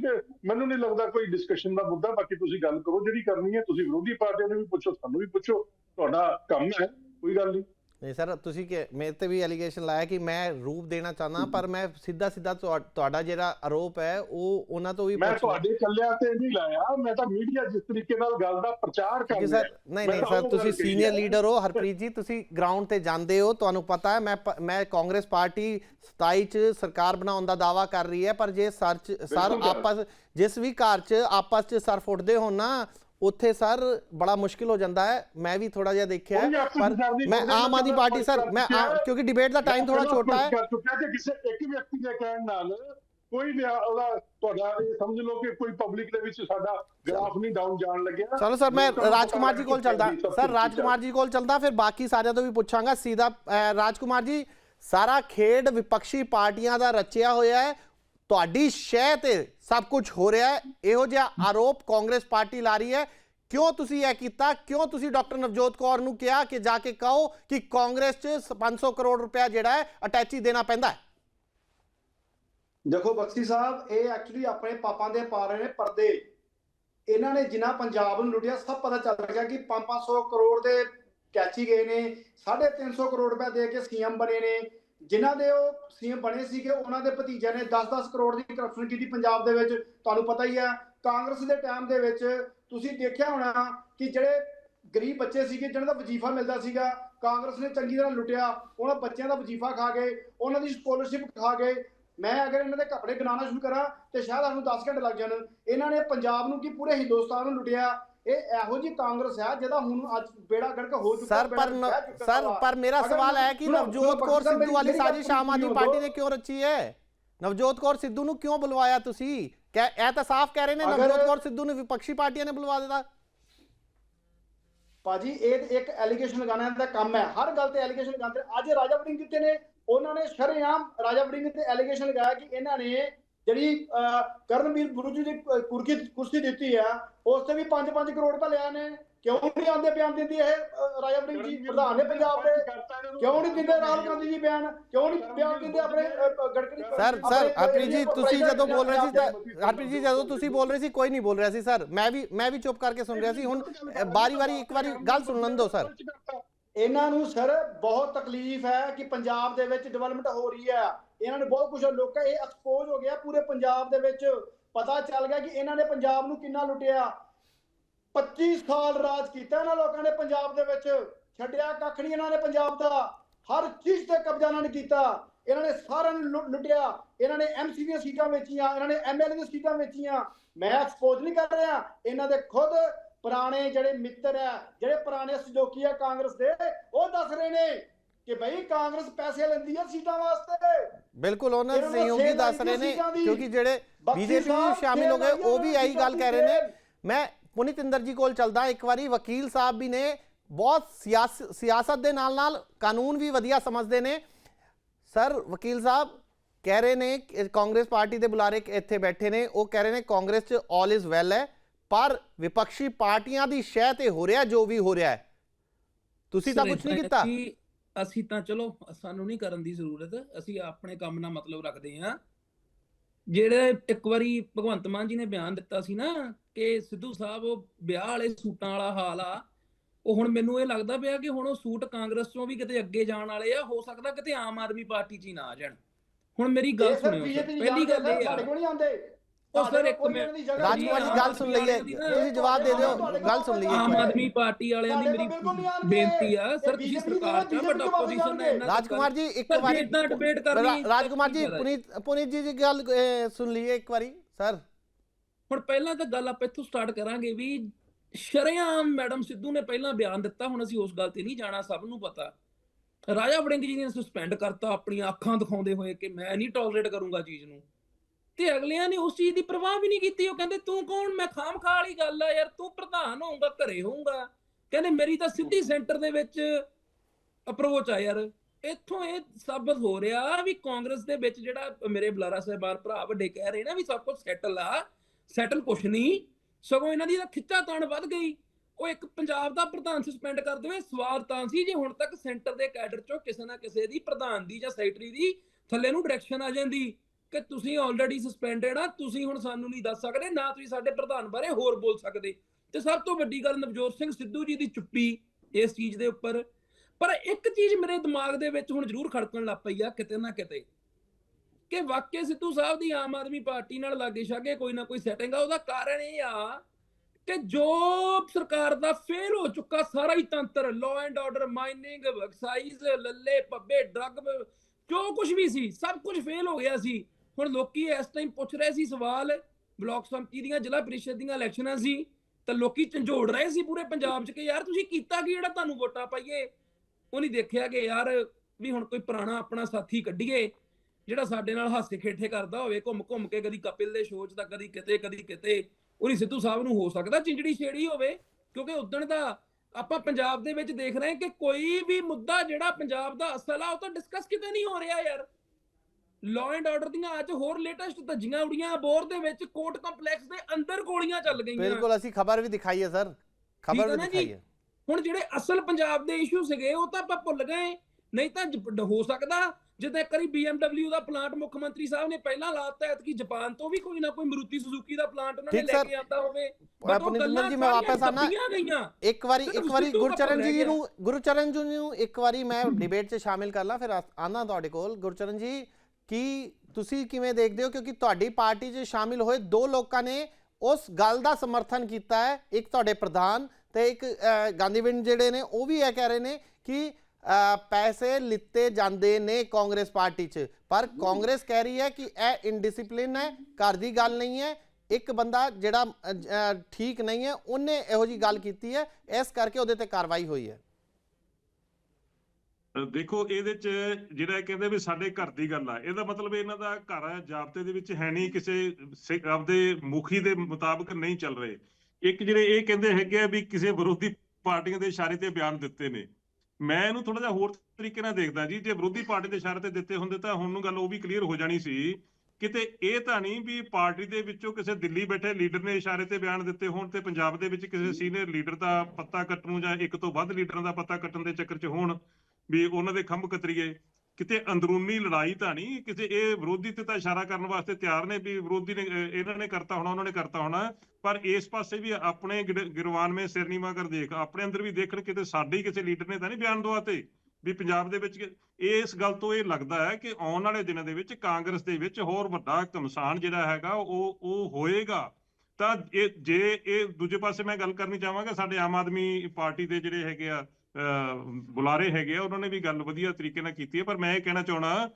ਮੈਨੂੰ ਨਹੀਂ ਲੱਗਦਾ ਕੋਈ ਡਿਸਕਸ਼ਨ ਦਾ ਮੁੱਦਾ। ਬਾਕੀ ਤੁਸੀਂ ਗੱਲ ਕਰੋ, ਜਿਹੜੀ ਕਰਨੀ ਹੈ ਤੁਸੀਂ ਵਿਰੋਧੀ ਪਾਰਟੀਆਂ ਨੂੰ ਵੀ ਪੁੱਛੋ, ਸਾਨੂੰ ਵੀ ਪੁੱਛੋ। ਤੁਹਾਡਾ ਕੰਮ ਹੈ, ਕੋਈ ਗੱਲ ਨਹੀਂ। ਨਹੀਂ ਸਰ ਤੁਸੀਂ ਕਿ ਮੇਰੇ ਤੇ ਵੀ ਐਲੀਗੇਸ਼ਨ ਲਾਇਆ ਕਿ ਮੈਂ ਰੂਪ ਦੇਣਾ ਚਾਹੁੰਦਾ ਪਰ ਮੈਂ ਸਿੱਧਾ ਸਿੱਧਾ ਤੁਹਾ- ਤੁਹਾਡਾ ਜਿਹੜਾ ਆਰੋਪ ਹੈ ਉਹ ਉਹਨਾਂ ਤੋਂ ਵੀ ਮੈਂ ਤੁਹਾਡੇ ਕੱਲਿਆਂ ਤੇ ਨਹੀਂ ਲਾਇਆ ਮੈਂ ਤਾਂ ਮੀਡੀਆ ਜਿਸ ਤਰੀਕੇ ਨਾਲ ਗੱਲ ਦਾ ਪ੍ਰਚਾਰ ਕਰ ਰਿਹਾ ਸਰ ਨਹੀਂ ਨਹੀਂ ਸਰ ਤੁਸੀਂ ਸੀਨੀਅਰ ਹੈ। ਲੀਡਰ ਹੋ ਹਰਪ੍ਰੀਤ ਜੀ ਤੁਸੀਂ ਗਰਾਊਂਡ ਤੇ ਜਾਂਦੇ ਹੋ ਤੁਹਾਨੂੰ ਪਤਾ ਹੈ ਮੈਂ ਮੈਂ ਕਾਂਗਰਸ ਪਾਰਟੀ 27 ਚ ਸਰਕਾਰ ਬਣਾਉਣ ਦਾ ਦਾਵਾ ਕਰ ਰਹੀ ਹੈ ਪਰ ਜੇ ਸਰ ਚ- ਸਰ। ਆਪਸ ਜਿਸ ਵੀ ਘਰ ਚ ਆਪਸ ਚ ਸਰ ਫੁੱਟਦੇ ਹੋਣ ਨਾ ਉੱਥੇ ਸਰ ਬੜਾ ਮੁਸ਼ਕਿਲ ਹੋ ਜਾਂਦਾ ਹੈ। ਮੈਂ ਵੀ ਥੋੜਾ ਜਿਹਾ ਦੇਖਿਆ ਪਰ ਮੈਂ ਆਮ ਆਦਮੀ ਪਾਰਟੀ ਸਰ ਮੈਂ। ਕਿਉਂਕਿ ਡਿਬੇਟ ਦਾ ਟਾਈਮ ਥੋੜਾ ਛੋਟਾ ਹੈ। ਕਿਸੇ ਇੱਕ ਵਿਅਕਤੀ ਦੇ ਕਹਿਣ ਨਾਲ ਕੋਈ ਵੀ ਉਹਦਾ ਤੁਹਾਡਾ ਇਹ ਸਮਝ ਲਓ ਕਿ ਕੋਈ ਪਬਲਿਕ ਦੇ ਵਿੱਚ ਸਾਡਾ ਗ੍ਰਾਫ ਨਹੀਂ ਡਾਊਨ ਜਾਣ ਲੱਗਿਆ। ਚਲੋ ਸਰ ਮੈਂ ਰਾਜਕੁਮਾਰ ਜੀ ਕੋਲ ਚੱਲਦਾ। ਸਰ ਰਾਜਕੁਮਾਰ ਜੀ ਕੋਲ ਚੱਲਦਾ ਫਿਰ ਬਾਕੀ ਸਾਰਿਆਂ ਤੋਂ ਵੀ ਪੁੱਛਾਂਗਾ। ਸਿੱਧਾ ਰਾਜਕੁਮਾਰ ਜੀ ਸਾਰਾ ਖੇਡ ਵਿਪਕਸ਼ੀ ਪਾਰਟੀਆਂ ਦਾ ਰਚਿਆ ਹੋਇਆ ਹੈ। ਤੁਹਾਡੀ ਸ਼ਹਿ ਤੇ ਸਭ ਕੁਝ ਹੋ ਰਿਹਾ ਹੈ। ਇਹੋ ਜਿਹਾ ਆਰੋਪ ਕਾਂਗਰਸ ਪਾਰਟੀ ਲਾ ਰਹੀ ਹੈ। ਕਿਉਂ ਤੁਸੀਂ ਇਹ ਕੀਤਾ? ਕਿਉਂ ਤੁਸੀਂ ਡਾਕਟਰ ਨਵਜੋਤ ਕੌਰ ਨੂੰ ਕਿਹਾ ਕਿ ਜਾ ਕੇ ਕਹੋ ਕਿ ਕਾਂਗਰਸ 'ਚ 500 ਕਰੋੜ ਰੁਪਇਆ ਜਿਹੜਾ ਹੈ, ਅਟੈਚੀ ਦੇਣਾ ਪੈਂਦਾ ਹੈ? ਦੇਖੋ ਬਖਸ਼ੀ ਸਾਹਿਬ, ਇਹ ਐਕਚੁਅਲੀ ਆਪਣੇ ਪਾਪਾਂ ਦੇ ਪਾ ਰਹੇ ਨੇ ਪਰਦੇ। ਇਹਨਾਂ ਨੇ ਜਿਨ੍ਹਾਂ ਪੰਜਾਬ ਨੂੰ ਲੁੱਟਿਆ, ਸਭ ਪਤਾ ਚੱਲ ਗਿਆ ਕਿ 5-500 ਕਰੋੜ ਦੇ ਕੈਚੀ ਗਏ ਨੇ। 350 ਕਰੋੜ ਰੁਪਏ ਦੇ ਕੇ ਸੀਐਮ ਬਣੇ ਨੇ। ਜਿਨ੍ਹਾਂ ਦੇ ਉਹ ਸੀਐਮ ਬਣੇ ਸੀਗੇ, ਉਹਨਾਂ ਦੇ ਭਤੀਜਿਆਂ ਨੇ 10-10 ਕਰੋੜ ਦੀ ਕਰਪਸ਼ਨ ਕੀਤੀ ਪੰਜਾਬ ਦੇ ਵਿੱਚ, ਤੁਹਾਨੂੰ ਪਤਾ ਹੀ ਹੈ। ਕਾਂਗਰਸ ਦੇ ਟਾਈਮ ਦੇ ਵਿੱਚ ਤੁਸੀਂ ਦੇਖਿਆ ਹੋਣਾ ਕਿ ਜਿਹੜੇ ਗਰੀਬ ਬੱਚੇ ਸੀਗੇ, ਜਿਹਨਾਂ ਦਾ ਵਜ਼ੀਫਾ ਮਿਲਦਾ ਸੀਗਾ, ਕਾਂਗਰਸ ਨੇ ਚੰਗੀ ਤਰ੍ਹਾਂ ਲੁੱਟਿਆ, ਉਹਨਾਂ ਬੱਚਿਆਂ ਦਾ ਵਜ਼ੀਫਾ ਖਾ ਗਏ, ਉਹਨਾਂ ਦੀ ਸਕਾਲਰਸ਼ਿਪ ਖਾ ਗਏ। ਮੈਂ ਅਗਰ ਇਹਨਾਂ ਦੇ ਕੱਪੜੇ ਬਣਾਉਣਾ ਸ਼ੁਰੂ ਕਰਾਂ ਤੇ ਸ਼ਾਇਦ ਸਾਨੂੰ 10 ਘੰਟੇ ਲੱਗ ਜਾਣ। ਇਹਨਾਂ ਨੇ ਪੰਜਾਬ ਨੂੰ ਕੀ ਪੂਰੇ ਹਿੰਦੁਸਤਾਨ ਨੂੰ ਲੁੱਟਿਆ? ਇਹ ਇਹੋ ਜੀ ਕਾਂਗਰਸ ਹੈ ਜਿਹਦਾ ਹੁਣ ਅੱਜ ਬੇੜਾ ਗੜਕ ਹੋ ਚੁੱਕਾ ਸਰ ਪਰ ਸਰ ਪਰ ਮੇਰਾ ਸਵਾਲ ਹੈ ਕਿ ਨਵਜੋਤ ਕੌਰ ਸਿੱਧੂ ਵਾਲੀ ਸਾਜ਼ਿਸ਼ ਆਮ ਆਦਮੀ ਪਾਰਟੀ ਨੇ ਕਿਉਂ ਰਚੀ ਹੈ? ਨਵਜੋਤ ਕੌਰ ਸਿੱਧੂ ਨੂੰ ਕਿਉਂ ਬੁਲਵਾਇਆ ਤੁਸੀਂ? ਕਹਿ ਇਹ ਤਾਂ ਸਾਫ਼ ਕਹਿ ਰਹੇ ਨੇ ਨਵਜੋਤ ਕੌਰ ਸਿੱਧੂ ਨੂੰ ਵਿਪਕਸ਼ੀ ਪਾਰਟੀਆਂ ਨੇ ਬੁਲਵਾ ਦਿੱਤਾ। ਭਾਜੀ ਇਹ ਇੱਕ ਐਲੀਗੇਸ਼ਨ ਲਗਾਉਣਾ ਦਾ ਕੰਮ ਹੈ। ਹਰ ਗੱਲ ਤੇ ਐਲੀਗੇਸ਼ਨ ਲਗਾਉਂਦੇ। ਅੱਜ ਰਾਜਾ ਵੜਿੰਗ ਜਿੱਤੇ ਨੇ ਉਹਨਾਂ ਨੇ ਸ਼ਰੇਆਮ ਰਾਜਾ ਵੜਿੰਗ ਤੇ ਐਲੀਗੇਸ਼ਨ ਲਗਾਇਆ ਕਿ ਇਹਨਾਂ ਨੇ ਜਿਹੜੀ ਅਹ, ਕਰਨਵੀਰ ਗੁਰੂ ਜੀ ਦੀ ਕੁਰਕੀ ਕੁਰਸੀ ਦਿੱਤੀ ਆ ਉਸ ਤੇ ਵੀ 5-5 ਕਰੋੜ ਰੁਪਏ ਲਿਆ ਨੇ। ਕਿਉਂ ਨਹੀਂ ਆਉਂਦੇ ਬਿਆਨ ਦਿੰਦੀ ਇਹ ਰਾਜਾ ਵੜਿੰਗ ਜੀ ਪ੍ਰਧਾਨ ਨੇ ਪੰਜਾਬ ਦੇ। ਕਿਉਂ ਨਹੀਂ ਦਿੰਦੇ ਰਾਹੁਲ ਗਾਂਧੀ ਜੀ ਬਿਆਨ? ਕਿਉਂ ਨਹੀਂ ਬਿਆਨ ਦਿੰਦੇ ਆਪਣੇ ਗੜਕਰੀ ਸਰ ਸਰ ਹਰਪ੍ਰੀਤ ਜੀ ਤੁਸੀਂ ਜਦੋਂ ਬੋਲ ਰਹੇ ਸੀ ਦੇ। ਹਰਪ੍ਰੀਤ ਜੀ ਜਦੋਂ ਤੁਸੀਂ ਬੋਲ ਰਹੇ ਸੀ ਕੋਈ ਨਹੀਂ ਬੋਲ ਰਿਹਾ ਸੀ ਸਰ। ਮੈਂ ਵੀ ਮੈਂ ਵੀ ਚੁੱਪ ਕਰਕੇ ਸੁਣ ਰਿਹਾ ਸੀ। ਹੁਣ ਬਾਰੀ ਬਾਰੀ ਇੱਕ ਵਾਰੀ ਗੱਲ ਸੁਣਨ ਦਿਓ ਸਰ। ਇਹਨਾਂ ਨੂੰ ਸਰ ਬਹੁਤ ਤਕਲੀਫ ਹੈ ਕਿ ਪੰਜਾਬ ਦੇ ਵਿੱਚ ਡਿਵੈਲਪਮੈਂਟ ਹੋ ਰਹੀ ਹੈ। ਇਹਨਾਂ ਨੇ ਬਹੁਤ ਕੁਝ ਲੋਕਾਂ ਇਹ ਐਕਸਪੋਜ਼ ਹੋ ਗਿਆ ਪੂਰੇ ਪੰਜਾਬ ਦੇ ਵਿੱਚ। ਪਤਾ ਚੱਲ ਗਿਆ ਕਿ ਇਹਨਾਂ ਨੇ ਪੰਜਾਬ ਨੂੰ ਕਿੰਨਾ ਲੁੱਟਿਆ। 25 ਸਾਲ ਰਾਜ ਕੀਤਾ ਇਹਨਾਂ ਲੋਕਾਂ ਨੇ ਪੰਜਾਬ ਦੇ ਵਿੱਚ। ਛੱਡਿਆ ਕੱਖ ਨਹੀਂ ਇਹਨਾਂ ਨੇ ਪੰਜਾਬ ਦਾ। ਹਰ ਚੀਜ਼ ਤੇ ਕਬਜ਼ਾ ਇਹਨਾਂ ਨੇ ਕੀਤਾ। ਇਹਨਾਂ ਨੇ ਸਾਰਿਆਂ ਨੂੰ ਲੁੱਟਿਆ। ਇਹਨਾਂ ਨੇ ਐਮਸੀ ਦੀਆਂ ਸੀਟਾਂ ਵੇਚੀਆਂ। ਇਹਨਾਂ ਨੇ ਐਮਐਲਏ ਦੀਆਂ ਸੀਟਾਂ ਵੇਚੀਆਂ। ਮੈਂ ਐਕਸਪੋਜ਼ ਨਹੀਂ ਕਰ ਰਿਹਾ। ਇਹਨਾਂ ਦੇ ਖੁਦ ਪੁਰਾਣੇ ਜਿਹੜੇ ਮਿੱਤਰ ਹੈ ਜਿਹੜੇ ਪੁਰਾਣੇ ਸਹਿਯੋਗੀ ਆ ਕਾਂਗਰਸ ਦੇ, ਉਹ ਦੱਸ ਰਹੇ ਨੇ ਕਿ ਭਾਈ ਕਾਂਗਰਸ ਪੈਸੇ ਲੈਂਦੀ ਆ ਸੀਟਾਂ ਵਾਸਤੇ। ਬਿਲਕੁਲ ਉਹਨਾਂ ਦੇ ਸਹਿਯੋਗੀ ਦੱਸ ਰਹੇ ਨੇ। ਕਿਉਂਕਿ ਜਿਹੜੇ ਬੀਜੇਪੀ ਵਿੱਚ ਸ਼ਾਮਿਲ ਹੋ ਗਏ ਉਹ ਵੀ ਇਹੀ ਗੱਲ ਕਹਿ ਰਹੇ ਨੇ। ਮੈਂ ਪੁਨੀਤ ਇੰਦਰ ਜੀ ਕੋਲ ਚੱਲਦਾ ਇੱਕ ਵਾਰੀ ਵਕੀਲ ਸਾਹਿਬ ਵੀ ਨੇ ਬਹੁਤ ਸਿਆਸ- ਸਿਆਸਤ ਦੇ ਨਾਲ ਨਾਲ ਕਾਨੂੰਨ ਵੀ ਵਧੀਆ ਸਮਝਦੇ ਨੇ। ਸਰ ਵਕੀਲ ਸਾਹਿਬ ਕਹਿ ਰਹੇ ਨੇ ਕਿ ਕਾਂਗਰਸ ਪਾਰਟੀ ਦੇ ਬੁਲਾਰੇ ਇੱਥੇ ਬੈਠੇ ਨੇ ਉਹ ਕਹਿ ਰਹੇ ਨੇ ਕਾਂਗਰਸ 'ਚ ਆਲ ਇਜ਼ ਵੈਲ ਹੈ ਪਰ ਵਿਪਕਸ਼ੀ ਪਾਰਟੀਆਂ ਦੀ ਸ਼ਹਿ ਤੇ ਹੋ ਰਿਹਾ ਜੋ ਵੀ ਹੋ ਰਿਹਾ ਹੈ। ਤੁਸੀਂ ਤਾਂ ਕੁਝ ਨਹੀਂ ਕੀਤਾ। ਅਸੀਂ ਤਾਂ ਚਲੋ ਸਾਨੂੰ ਨਹੀਂ ਕਰਨ ਦੀ ਜ਼ਰੂਰਤ ਅਸੀਂ ਆਪਣੇ ਕੰਮ ਨਾਲ ਮਤਲਬ ਰੱਖਦੇ ਹਾਂ। ਜਿਹੜੇ ਇੱਕ ਵਾਰੀ ਭਗਵੰਤ ਮਾਨ ਜੀ ਨੇ ਬਿਆਨ ਦਿੱਤਾ ਸੀ ਨਾ ਕਿ ਸਿੱਧੂ ਸਾਹਿਬ ਉਹ ਵਿਆਹ ਵਾਲੇ ਸੂਟਾਂ ਵਾਲਾ ਹਾਲ ਆ ਉਹ ਹੁਣ ਮੈਨੂੰ ਇਹ ਲੱਗਦਾ ਪਿਆ ਕਿ ਹੁਣ ਉਹ ਸੂਟ ਕਾਂਗਰਸ ਚੋਂ ਵੀ ਕਿਤੇ ਅੱਗੇ ਜਾਣ ਵਾਲੇ ਆ ਹੋ ਸਕਦਾ ਕਿਤੇ ਆਮ ਆਦਮੀ ਪਾਰਟੀ 'ਚ ਹੀ ਨਾ ਆ ਜਾਣ। ਹੁਣ ਮੇਰੀ ਗੱਲ ਸੁਣਿਓ ਪਹਿਲੀ ਗੱਲ ਇਹ ਆ ਸਾਡੇ ਕੋਲ ਨਹੀਂ ਆਉਂਦੇ। ਉਹ ਸਰ ਇੱਕ ਜਗ੍ਹਾ ਰਾਜਕੁਮਾਰ ਜੀ ਗੱਲ ਸੁਣ ਲਈਏ ਤੁਸੀਂ ਜਵਾਬ ਦੇ ਦਿਓ ਗੱਲ ਸੁਣ ਲਈਏ ਆਮ। ਆਦਮੀ ਪਾਰਟੀ ਵਾਲਿਆਂ ਦੀ ਮੇਰੀ। ਬੇਨਤੀ ਆ ਸਰ ਤੁਸੀਂ ਸਰਕਾਰ ਚ ਬਟ ਆਪੋਜੀਸ਼ਨ। ਨਾਲ ਰਾਜਕੁਮਾਰ ਜੀ ਇੱਕ ਵਾਰੀ ਇਦਾਂ debate ਕਰਨੀ ਰਾਜਕੁਮਾਰ ਜੀ ਹੈ? ਪੁਨੀਤ ਪੁਨੀਤ ਜੀ ਦੀ ਗੱਲ ਸੁਣ ਲਈਏ ਇੱਕ ਵਾਰੀ ਸਰ ਹੁਣ ਪਹਿਲਾਂ ਤਾਂ ਗੱਲ ਆਪਾਂ ਇੱਥੋਂ ਸਟਾਰਟ ਕਰਾਂਗੇ ਵੀ ਸ਼ਰੇਆਮ ਮੈਡਮ ਸਿੱਧੂ ਨੇ ਪਹਿਲਾਂ ਬਿਆਨ ਦਿੱਤਾ ਹੁਣ ਅਸੀਂ ਉਸ ਗੱਲ ਤੇ ਨਹੀਂ ਜਾਣਾ ਸਭ ਨੂੰ ਪਤਾ ਰਾਜਾ ਵੜਿੰਗ ਜੀ ਨੇ ਸਸਪੈਂਡ ਕਰਤਾ ਆਪਣੀਆਂ ਅੱਖਾਂ ਦਿਖਾਉਂਦੇ ਹੋਏ ਕਿ ਮੈਂ ਨਹੀਂ ਟੋਲਰੇਟ ਕਰੂੰਗਾ ਚੀਜ਼ ਨੂੰ ਤੇ ਅਗਲਿਆਂ ਨੇ ਉਸ ਚੀਜ਼ ਦੀ ਪਰਵਾਹ ਵੀ ਨਹੀਂ ਕੀਤੀ। ਉਹ ਕਹਿੰਦੇ, ਤੂੰ ਕੌਣ? ਮੈਂ ਖਾਮ ਖਾ ਵਾਲੀ ਗੱਲ ਆ ਯਾਰ, ਤੂੰ ਪ੍ਰਧਾਨ ਹੋਊਗਾ, ਘਰੇ ਹੋਊਗਾ। ਕਹਿੰਦੇ, ਮੇਰੀ ਤਾਂ ਸਿੱਧੀ ਸੈਂਟਰ ਦੇ ਵਿੱਚ ਅਪਰੋਚ ਆ ਯਾਰ। ਇੱਥੋਂ ਇਹ ਸਾਬਤ ਹੋ ਰਿਹਾ ਵੀ ਕਾਂਗਰਸ ਦੇ ਵਿੱਚ ਜਿਹੜਾ ਮੇਰੇ ਬੁਲਾਰਾ ਸਾਹਿਬਾਨ ਭਰਾ ਵੱਡੇ ਕਹਿ ਰਹੇ ਨਾ ਵੀ ਸਭ ਕੁਝ ਸੈਟਲ ਆ ਸੈਟਲ ਕੁਛ ਨਹੀਂ। ਸਗੋਂ ਇਹਨਾਂ ਦੀ ਤਾਂ ਖਿੱਚਾ ਤਾਣ ਵੱਧ ਗਈ। ਉਹ ਇੱਕ ਪੰਜਾਬ ਦਾ ਪ੍ਰਧਾਨ ਸਸਪੈਂਡ ਕਰ ਦੇਵੇ, ਸਵਾਲ ਤਾਂ ਸੀ ਜੇ ਹੁਣ ਤੱਕ ਸੈਂਟਰ ਦੇ ਕੈਡਰ ਚੋਂ ਕਿਸੇ ਨਾ ਕਿਸੇ ਦੀ ਪ੍ਰਧਾਨ ਦੀ ਜਾਂ ਸੈਕਟਰੀ ਦੀ ਥੱਲੇ ਨੂੰ ਡਾਇਰੈਕਸ਼ਨ ਆ ਜਾਂਦੀ। ਕਿ ਤੁਸੀਂ ਆਲਰੇਡੀ ਸਸਪੈਂਡਡ ਆ, ਤੁਸੀਂ ਹੁਣ ਸਾਨੂੰ ਨਹੀਂ ਦੱਸ ਸਕਦੇ, ਨਾ ਤੁਸੀਂ ਸਾਡੇ ਪ੍ਰਧਾਨ ਬਾਰੇ ਹੋਰ ਬੋਲ ਸਕਦੇ। ਤੇ ਸਭ ਤੋਂ ਵੱਡੀ ਗੱਲ ਨਵਜੋਤ ਸਿੰਘ ਸਿੱਧੂ ਜੀ ਦੀ ਚੁੱਪੀ ਇਸ ਚੀਜ਼ ਦੇ ਉੱਪਰ। ਪਰ ਇੱਕ ਚੀਜ਼ ਮੇਰੇ ਦਿਮਾਗ ਦੇ ਵਿੱਚ ਹੁਣ ਜ਼ਰੂਰ ਖੜਕਣ ਲੱਗ ਪਈ ਆ, ਕਿਤੇ ਨਾ ਕਿਤੇ। ਕਿ ਵਾਕਿਆ ਸਿੱਧੂ ਸਾਹਿਬ ਦੀ ਆਮ ਆਦਮੀ ਪਾਰਟੀ ਨਾਲ ਲਾਗੇ ਛਾਗੇ ਕੋਈ ਨਾ ਕੋਈ ਸੈਟਿੰਗ ਆ, ਉਹਦਾ ਕਾਰਨ ਇਹ ਆ ਕਿ ਜੋ ਸਰਕਾਰ ਦਾ ਫੇਲ ਹੋ ਚੁੱਕਾ, ਸਾਰਾ ਹੀ ਤੰਤਰ law and order mining excise ਲੱਲੇ, ਪੱਬੇ ਡਰੱਗ ਜੋ ਕੁਝ ਵੀ ਸੀ, ਸਭ ਕੁਝ ਫੇਲ ਹੋ ਗਿਆ ਸੀ। ਹੁਣ ਲੋਕੀ ਇਸ ਟਾਈਮ ਪੁੱਛ ਰਹੇ ਸੀ ਸਵਾਲ, ਬਲਾਕ ਸੰਮਤੀ ਦੀਆਂ, ਜ਼ਿਲ੍ਹਾ ਪ੍ਰੀਸ਼ਦ ਦੀਆਂ ਇਲੈਕਸ਼ਨਾਂ ਸੀ, ਤਾਂ ਲੋਕੀ ਝੰਜੋੜ ਰਹੇ ਸੀ ਪੂਰੇ ਪੰਜਾਬ 'ਚ ਕਿ ਯਾਰ ਤੁਸੀਂ ਕੀਤਾ ਕੀ ਜਿਹੜਾ ਤੁਹਾਨੂੰ ਵੋਟਾਂ ਪਾਈਏ? ਉਹ ਨਹੀਂ ਦੇਖਿਆ ਕਿ ਯਾਰ ਵੀ ਹੁਣ ਕੋਈ ਪੁਰਾਣਾ ਆਪਣਾ ਸਾਥੀ ਕੱਢੀਏ, ਜਿਹੜਾ ਸਾਡੇ ਨਾਲ ਹਾਸੇ ਖੇਠੇ ਕਰਦਾ ਹੋਵੇ, ਘੁੰਮ ਘੁੰਮ ਕੇ ਕਦੀ ਕਪਿਲ ਦੇ ਸ਼ੋਅ 'ਚ ਤਾਂ ਕਦੀ ਕਿਤੇ ਕਦੀ ਕਿਤੇ ਉਹਨੀ ਸਿੱਧੂ ਸਾਹਿਬ ਨੂੰ ਹੋ ਸਕਦਾ ਚਿੰਜੜੀ ਛੇੜੀ ਹੋਵੇ, ਕਿਉਂਕਿ ਉਦਣ ਦਾ ਆਪਾਂ ਪੰਜਾਬ ਦੇ ਵਿੱਚ ਦੇਖ ਰਹੇ ਹਾਂ ਕਿ ਕੋਈ ਵੀ ਮੁੱਦਾ ਜਿਹੜਾ ਪੰਜਾਬ ਦਾ ਅਸਲ ਆ, ਉਹ ਤਾਂ ਡਿਸਕਸ ਕਿਤੇ ਨਹੀਂ ਹੋ ਰਿਹਾ ਯਾਰ। ਲਾਅ ਐਂਡ ਆਰਡਰ ਦੀਆਂ ਅੱਜ ਹੋਰ ਲੇਟੈਸਟ ਧੱਜੀਆਂ ਉੜੀਆਂ ਬੋਰ ਦੇ ਵਿੱਚ ਕੋਰਟ ਕੰਪਲੈਕਸ ਦੇ ਅੰਦਰ ਗੋਲੀਆਂ ਚੱਲ ਗਈਆਂ। ਬਿਲਕੁਲ ਅਸੀਂ ਖਬਰ ਵੀ ਦਿਖਾਈ ਹੈ ਸਰ ਖਬਰ ਵੀ? ਦਿਖਾਈ ਹੈ ਹੁਣ ਜਿਹੜੇ ਅਸਲ ਪੰਜਾਬ ਦੇ ਇਸ਼ੂ ਸੀਗੇ ਉਹ ਤਾਂ ਆਪਾਂ ਭੁੱਲ ਗਏ। ਨਹੀਂ ਤਾਂ ਹੋ ਸਕਦਾ ਜਿੱਦਾਂ ਇੱਕ ਵਾਰੀ BMW ਦਾ ਪਲਾਂਟ ਮੁੱਖ ਮੰਤਰੀ ਸਾਹਿਬ ਨੇ ਪਹਿਲਾਂ ਲਾਤਾ ਐਤਕੀ ਜਾਪਾਨ ਤੋਂ ਵੀ ਕੋਈ ਨਾ ਕੋਈ ਮਰੂਤੀ ਸੁਜ਼ੂਕੀ ਦਾ ਪਲਾਂਟ ਉਹਨਾਂ ਨੇ ਲੈ। ਕੇ ਆਂਦਾ ਹੋਵੇ। ਗੱਲਾਂ ਜੀ ਮੈਂ ਵਾਪਸ ਆਣਾ ਇੱਕ ਵਾਰੀ ਇੱਕ ਵਾਰੀ ਗੁਰਚਰਨ ਜੀ। ਨੂੰ ਗੁਰਚਰਨ ਜੀ ਨੂੰ ਇੱਕ ਵਾਰੀ ਮੈਂ ਡਿਬੇਟ 'ਚ ਸ਼ਾਮਿਲ ਕਰ ਲਾਂ ਫਿਰ ਆਨਾ ਤੁਹਾਡੇ ਕੋਲ। ਗੁਰਚਰਨ ਜੀ ਕਿ ਤੁਸੀਂ ਕਿਵੇਂ ਦੇਖਦੇ ਹੋ? ਕਿਉਂਕਿ ਤੁਹਾਡੀ ਪਾਰਟੀ 'ਚ ਸ਼ਾਮਿਲ ਹੋਏ ਦੋ ਲੋਕਾਂ ਨੇ ਉਸ ਗੱਲ ਦਾ ਸਮਰਥਨ ਕੀਤਾ ਹੈ। ਇੱਕ ਤੁਹਾਡੇ ਪ੍ਰਧਾਨ ਤੇ ਇੱਕ ਅਹ, ਗਾਂਧੀਵਿੰਡ ਜਿਹੜੇ ਨੇ ਉਹ ਵੀ ਇਹ ਕਹਿ ਰਹੇ ਨੇ ਕਿ ਪੈਸੇ ਲਿੱਤੇ ਜਾਂਦੇ ਨੇ ਕਾਂਗਰਸ ਪਾਰਟੀ 'ਚ। ਪਰ ਕਾਂਗਰਸ ਕਹਿ ਰਹੀ ਹੈ ਕਿ ਇਹ ਇਨਡਿਸਪਲਿਨ ਹੈ ਘਰ ਦੀ ਗੱਲ ਨਹੀਂ ਹੈ। ਇੱਕ ਬੰਦਾ ਜਿਹੜਾ ਠੀਕ ਨਹੀਂ ਹੈ ਉਹਨੇ ਇਹੋ ਜੀ ਗੱਲ ਕੀਤੀ ਹੈ। ਇਸ ਕਰਕੇ ਉਹਦੇ ਤੇ ਕਾਰਵਾਈ ਹੋਈ ਹੈ। ਦੇਖੋ ਇਹਦੇ ਚ ਜਿਹੜਾ ਇਹ ਕਹਿੰਦੇ ਵੀ ਸਾਡੇ ਘਰ ਦੀ ਗੱਲ ਆ ਇਹਦਾ ਮਤਲਬ ਇਹਨਾਂ ਦਾ ਘਰ ਜਾਬਤੇ ਦੇ ਵਿੱਚ ਹੈ ਨਹੀਂ ਕਿਸੇ ਆਪਦੇ ਮੁਖੀ ਦੇ ਮੁਤਾਬਕ ਨਹੀਂ ਚੱਲ ਰਹੇ। ਇੱਕ ਜਿਹੜੇ ਇਹ ਕਹਿੰਦੇ ਹੈਗੇ ਆ ਵੀ ਕਿਸੇ ਵਿਰੋਧੀ ਪਾਰਟੀਆਂ ਦੇ ਇਸ਼ਾਰੇ ਤੇ ਬਿਆਨ ਦਿੱਤੇ ਨੇ। ਮੈਂ ਇਹਨੂੰ ਥੋੜਾ ਜਿਹਾ ਹੋਰ ਤਰੀਕੇ ਨਾਲ ਦੇਖਦਾ ਜੀ ਜੇ ਵਿਰੋਧੀ ਪਾਰਟੀ ਦੇ ਇਸ਼ਾਰੇ ਤੇ ਦਿੱਤੇ ਹੁੰਦੇ ਤਾਂ ਹੁਣ ਨੂੰ ਗੱਲ ਉਹ ਵੀ ਕਲੀਅਰ ਹੋ ਜਾਣੀ ਸੀ। ਕਿਤੇ ਇਹ ਤਾਂ ਨਹੀਂ ਵੀ ਪਾਰਟੀ ਦੇ ਵਿੱਚੋਂ ਕਿਸੇ ਦਿੱਲੀ ਬੈਠੇ ਲੀਡਰ ਨੇ ਇਸ਼ਾਰੇ ਤੇ ਬਿਆਨ ਦਿੱਤੇ ਹੋਣ ਤੇ ਪੰਜਾਬ ਦੇ ਵਿੱਚ ਕਿਸੇ ਸੀਨੀਅਰ ਲੀਡਰ ਦਾ ਪੱਤਾ ਕੱਟਣ ਨੂੰ ਜਾਂ ਇੱਕ ਤੋਂ ਵੱਧ ਲੀਡਰਾਂ ਦਾ ਪੱਤਾ ਕੱਟਣ ਦੇ ਚੱਕਰ 'ਚ ਹੋਣ ਵੀ ਉਹਨਾਂ ਦੇ ਖੰਭ ਕਤਰੀਏ। ਕਿਤੇ ਅੰਦਰੂਨੀ ਲੜਾਈ ਤਾਂ ਨਹੀਂ ਕਿਸੇ ਇਹ ਵਿਰੋਧੀ ਤੇ ਤਾਂ ਇਸ਼ਾਰਾ ਕਰਨ ਵਾਸਤੇ ਤਿਆਰ ਨੇ ਵੀ ਵਿਰੋਧੀ ਨੇ ਇਹਨਾਂ ਨੇ ਕਰਤਾ ਹੋਣਾ, ਉਹਨਾਂ ਨੇ ਕਰਤਾ ਹੋਣਾ। ਪਰ ਇਸ ਪਾਸੇ ਵੀ ਆਪਣੇ ਗਿਰ- ਗਿਰਵਾਨਵੇਂ ਸਿਰ ਕਰ ਦੇਖ, ਆਪਣੇ ਅੰਦਰ ਵੀ ਦੇਖਣ ਕਿਤੇ ਸਾਡੇ ਹੀ ਕਿਸੇ ਲੀਡਰ ਨੇ ਤਾਂ ਨਹੀਂ ਬਿਆਨ ਦਵਾਤੇ ਵੀ ਪੰਜਾਬ ਦੇ ਵਿੱਚ ਇਸ ਗੱਲ ਤੋਂ ਇਹ ਲੱਗਦਾ ਹੈ ਕਿ ਆਉਣ ਵਾਲੇ ਦਿਨਾਂ ਦੇ ਵਿੱਚ ਕਾਂਗਰਸ ਦੇ ਵਿੱਚ ਹੋਰ ਵੱਡਾ ਘਮਸਾਨ ਜਿਹੜਾ ਹੈਗਾ, ਉਹ ਉਹ ਹੋਏਗਾ। ਤਾਂ ਇਹ, ਜੇ ਇਹ ਦੂਜੇ ਪਾਸੇ ਮੈਂ ਗੱਲ ਕਰਨੀ ਚਾਹਾਂਗਾ, ਸਾਡੇ ਆਮ ਆਦਮੀ ਪਾਰਟੀ ਦੇ ਜਿਹੜੇ ਹੈਗੇ ਆ ਬੁਲਾਰੇ ਹੈਗੇ ਆ, ਉਹਨਾਂ ਨੇ ਵੀ ਗੱਲ ਵਧੀਆ ਤਰੀਕੇ ਨਾਲ ਕੀਤੀ ਹੈ, ਪਰ ਮੈਂ ਇਹ ਕਹਿਣਾ ਚਾਹਣਾ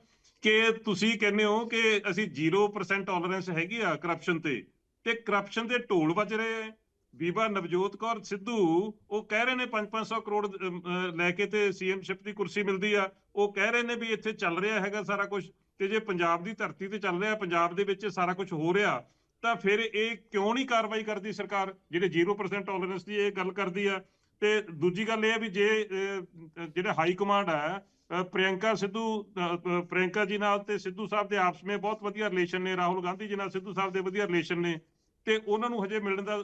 ਕਿ ਤੁਸੀਂ ਕਹਿੰਦੇ ਹੋ ਕਿ ਅਸੀਂ 0% ਟੋਲਰੈਂਸ ਹੈਗੀ ਆ ਕਰਪਸ਼ਨ ਤੇ ਤੇ ਕਰਪਸ਼ਨ ਦੇ ਢੋਲ ਵੱਜ ਰਹੇ ਆ। ਬੀਬਾ ਨਵਜੋਤ ਕੌਰ ਸਿੱਧੂ, ਉਹ ਕਹਿ ਰਹੇ ਨੇ 5-500 ਕਰੋੜ ਲੈ ਕੇ ਤੇ ਸੀਐਮਸ਼ਿਪ ਦੀ ਕੁਰਸੀ ਮਿਲਦੀ ਆ। ਉਹ ਕਹਿ ਰਹੇ ਨੇ ਵੀ ਇੱਥੇ ਚੱਲ ਰਿਹਾ ਹੈਗਾ ਸਾਰਾ ਕੁਝ ਤੇ ਜੇ ਪੰਜਾਬ ਦੀ ਧਰਤੀ ਤੇ ਚੱਲ ਰਿਹਾ, ਪੰਜਾਬ ਦੇ ਵਿੱਚ ਸਾਰਾ ਕੁਝ ਹੋ ਰਿਹਾ, ਤਾਂ ਫਿਰ ਇਹ ਕਿਉਂ ਨਹੀਂ ਕਾਰਵਾਈ ਕਰਦੀ ਸਰਕਾਰ, ਜਿਹੜੇ 0% ਟੋਲਰੈਂਸ ਦੀ ਇਹ ਗੱਲ ਕਰਦੀ ਆ? ਤੇ ਦੂਜੀ ਗੱਲ ਇਹ ਹੈ ਵੀ ਜੇ ਜਿਹੜੇ ਹਾਈ ਕਮਾਂਡ ਹੈ ਅਹ, ਪ੍ਰਿਯੰਕਾ ਸਿੱਧੂ ਅਹ, ਪ੍ਰਿਯੰਕਾ ਜੀ ਨਾਲ ਤੇ ਸਿੱਧੂ ਸਾਹਿਬ ਦੇ ਆਪਸ ਵਿੱਚ ਬਹੁਤ ਵਧੀਆ ਰਿਲੇਸ਼ਨ ਨੇ ਰਾਹੁਲ ਗਾਂਧੀ ਜੀ ਨਾਲ ਸਿੱਧੂ ਸਾਹਿਬ ਦੇ ਵਧੀਆ ਰਿਲੇਸ਼ਨ ਨੇ ਤੇ ਉਹਨਾਂ ਨੂੰ ਹਜੇ ਮਿਲਣ ਦਾ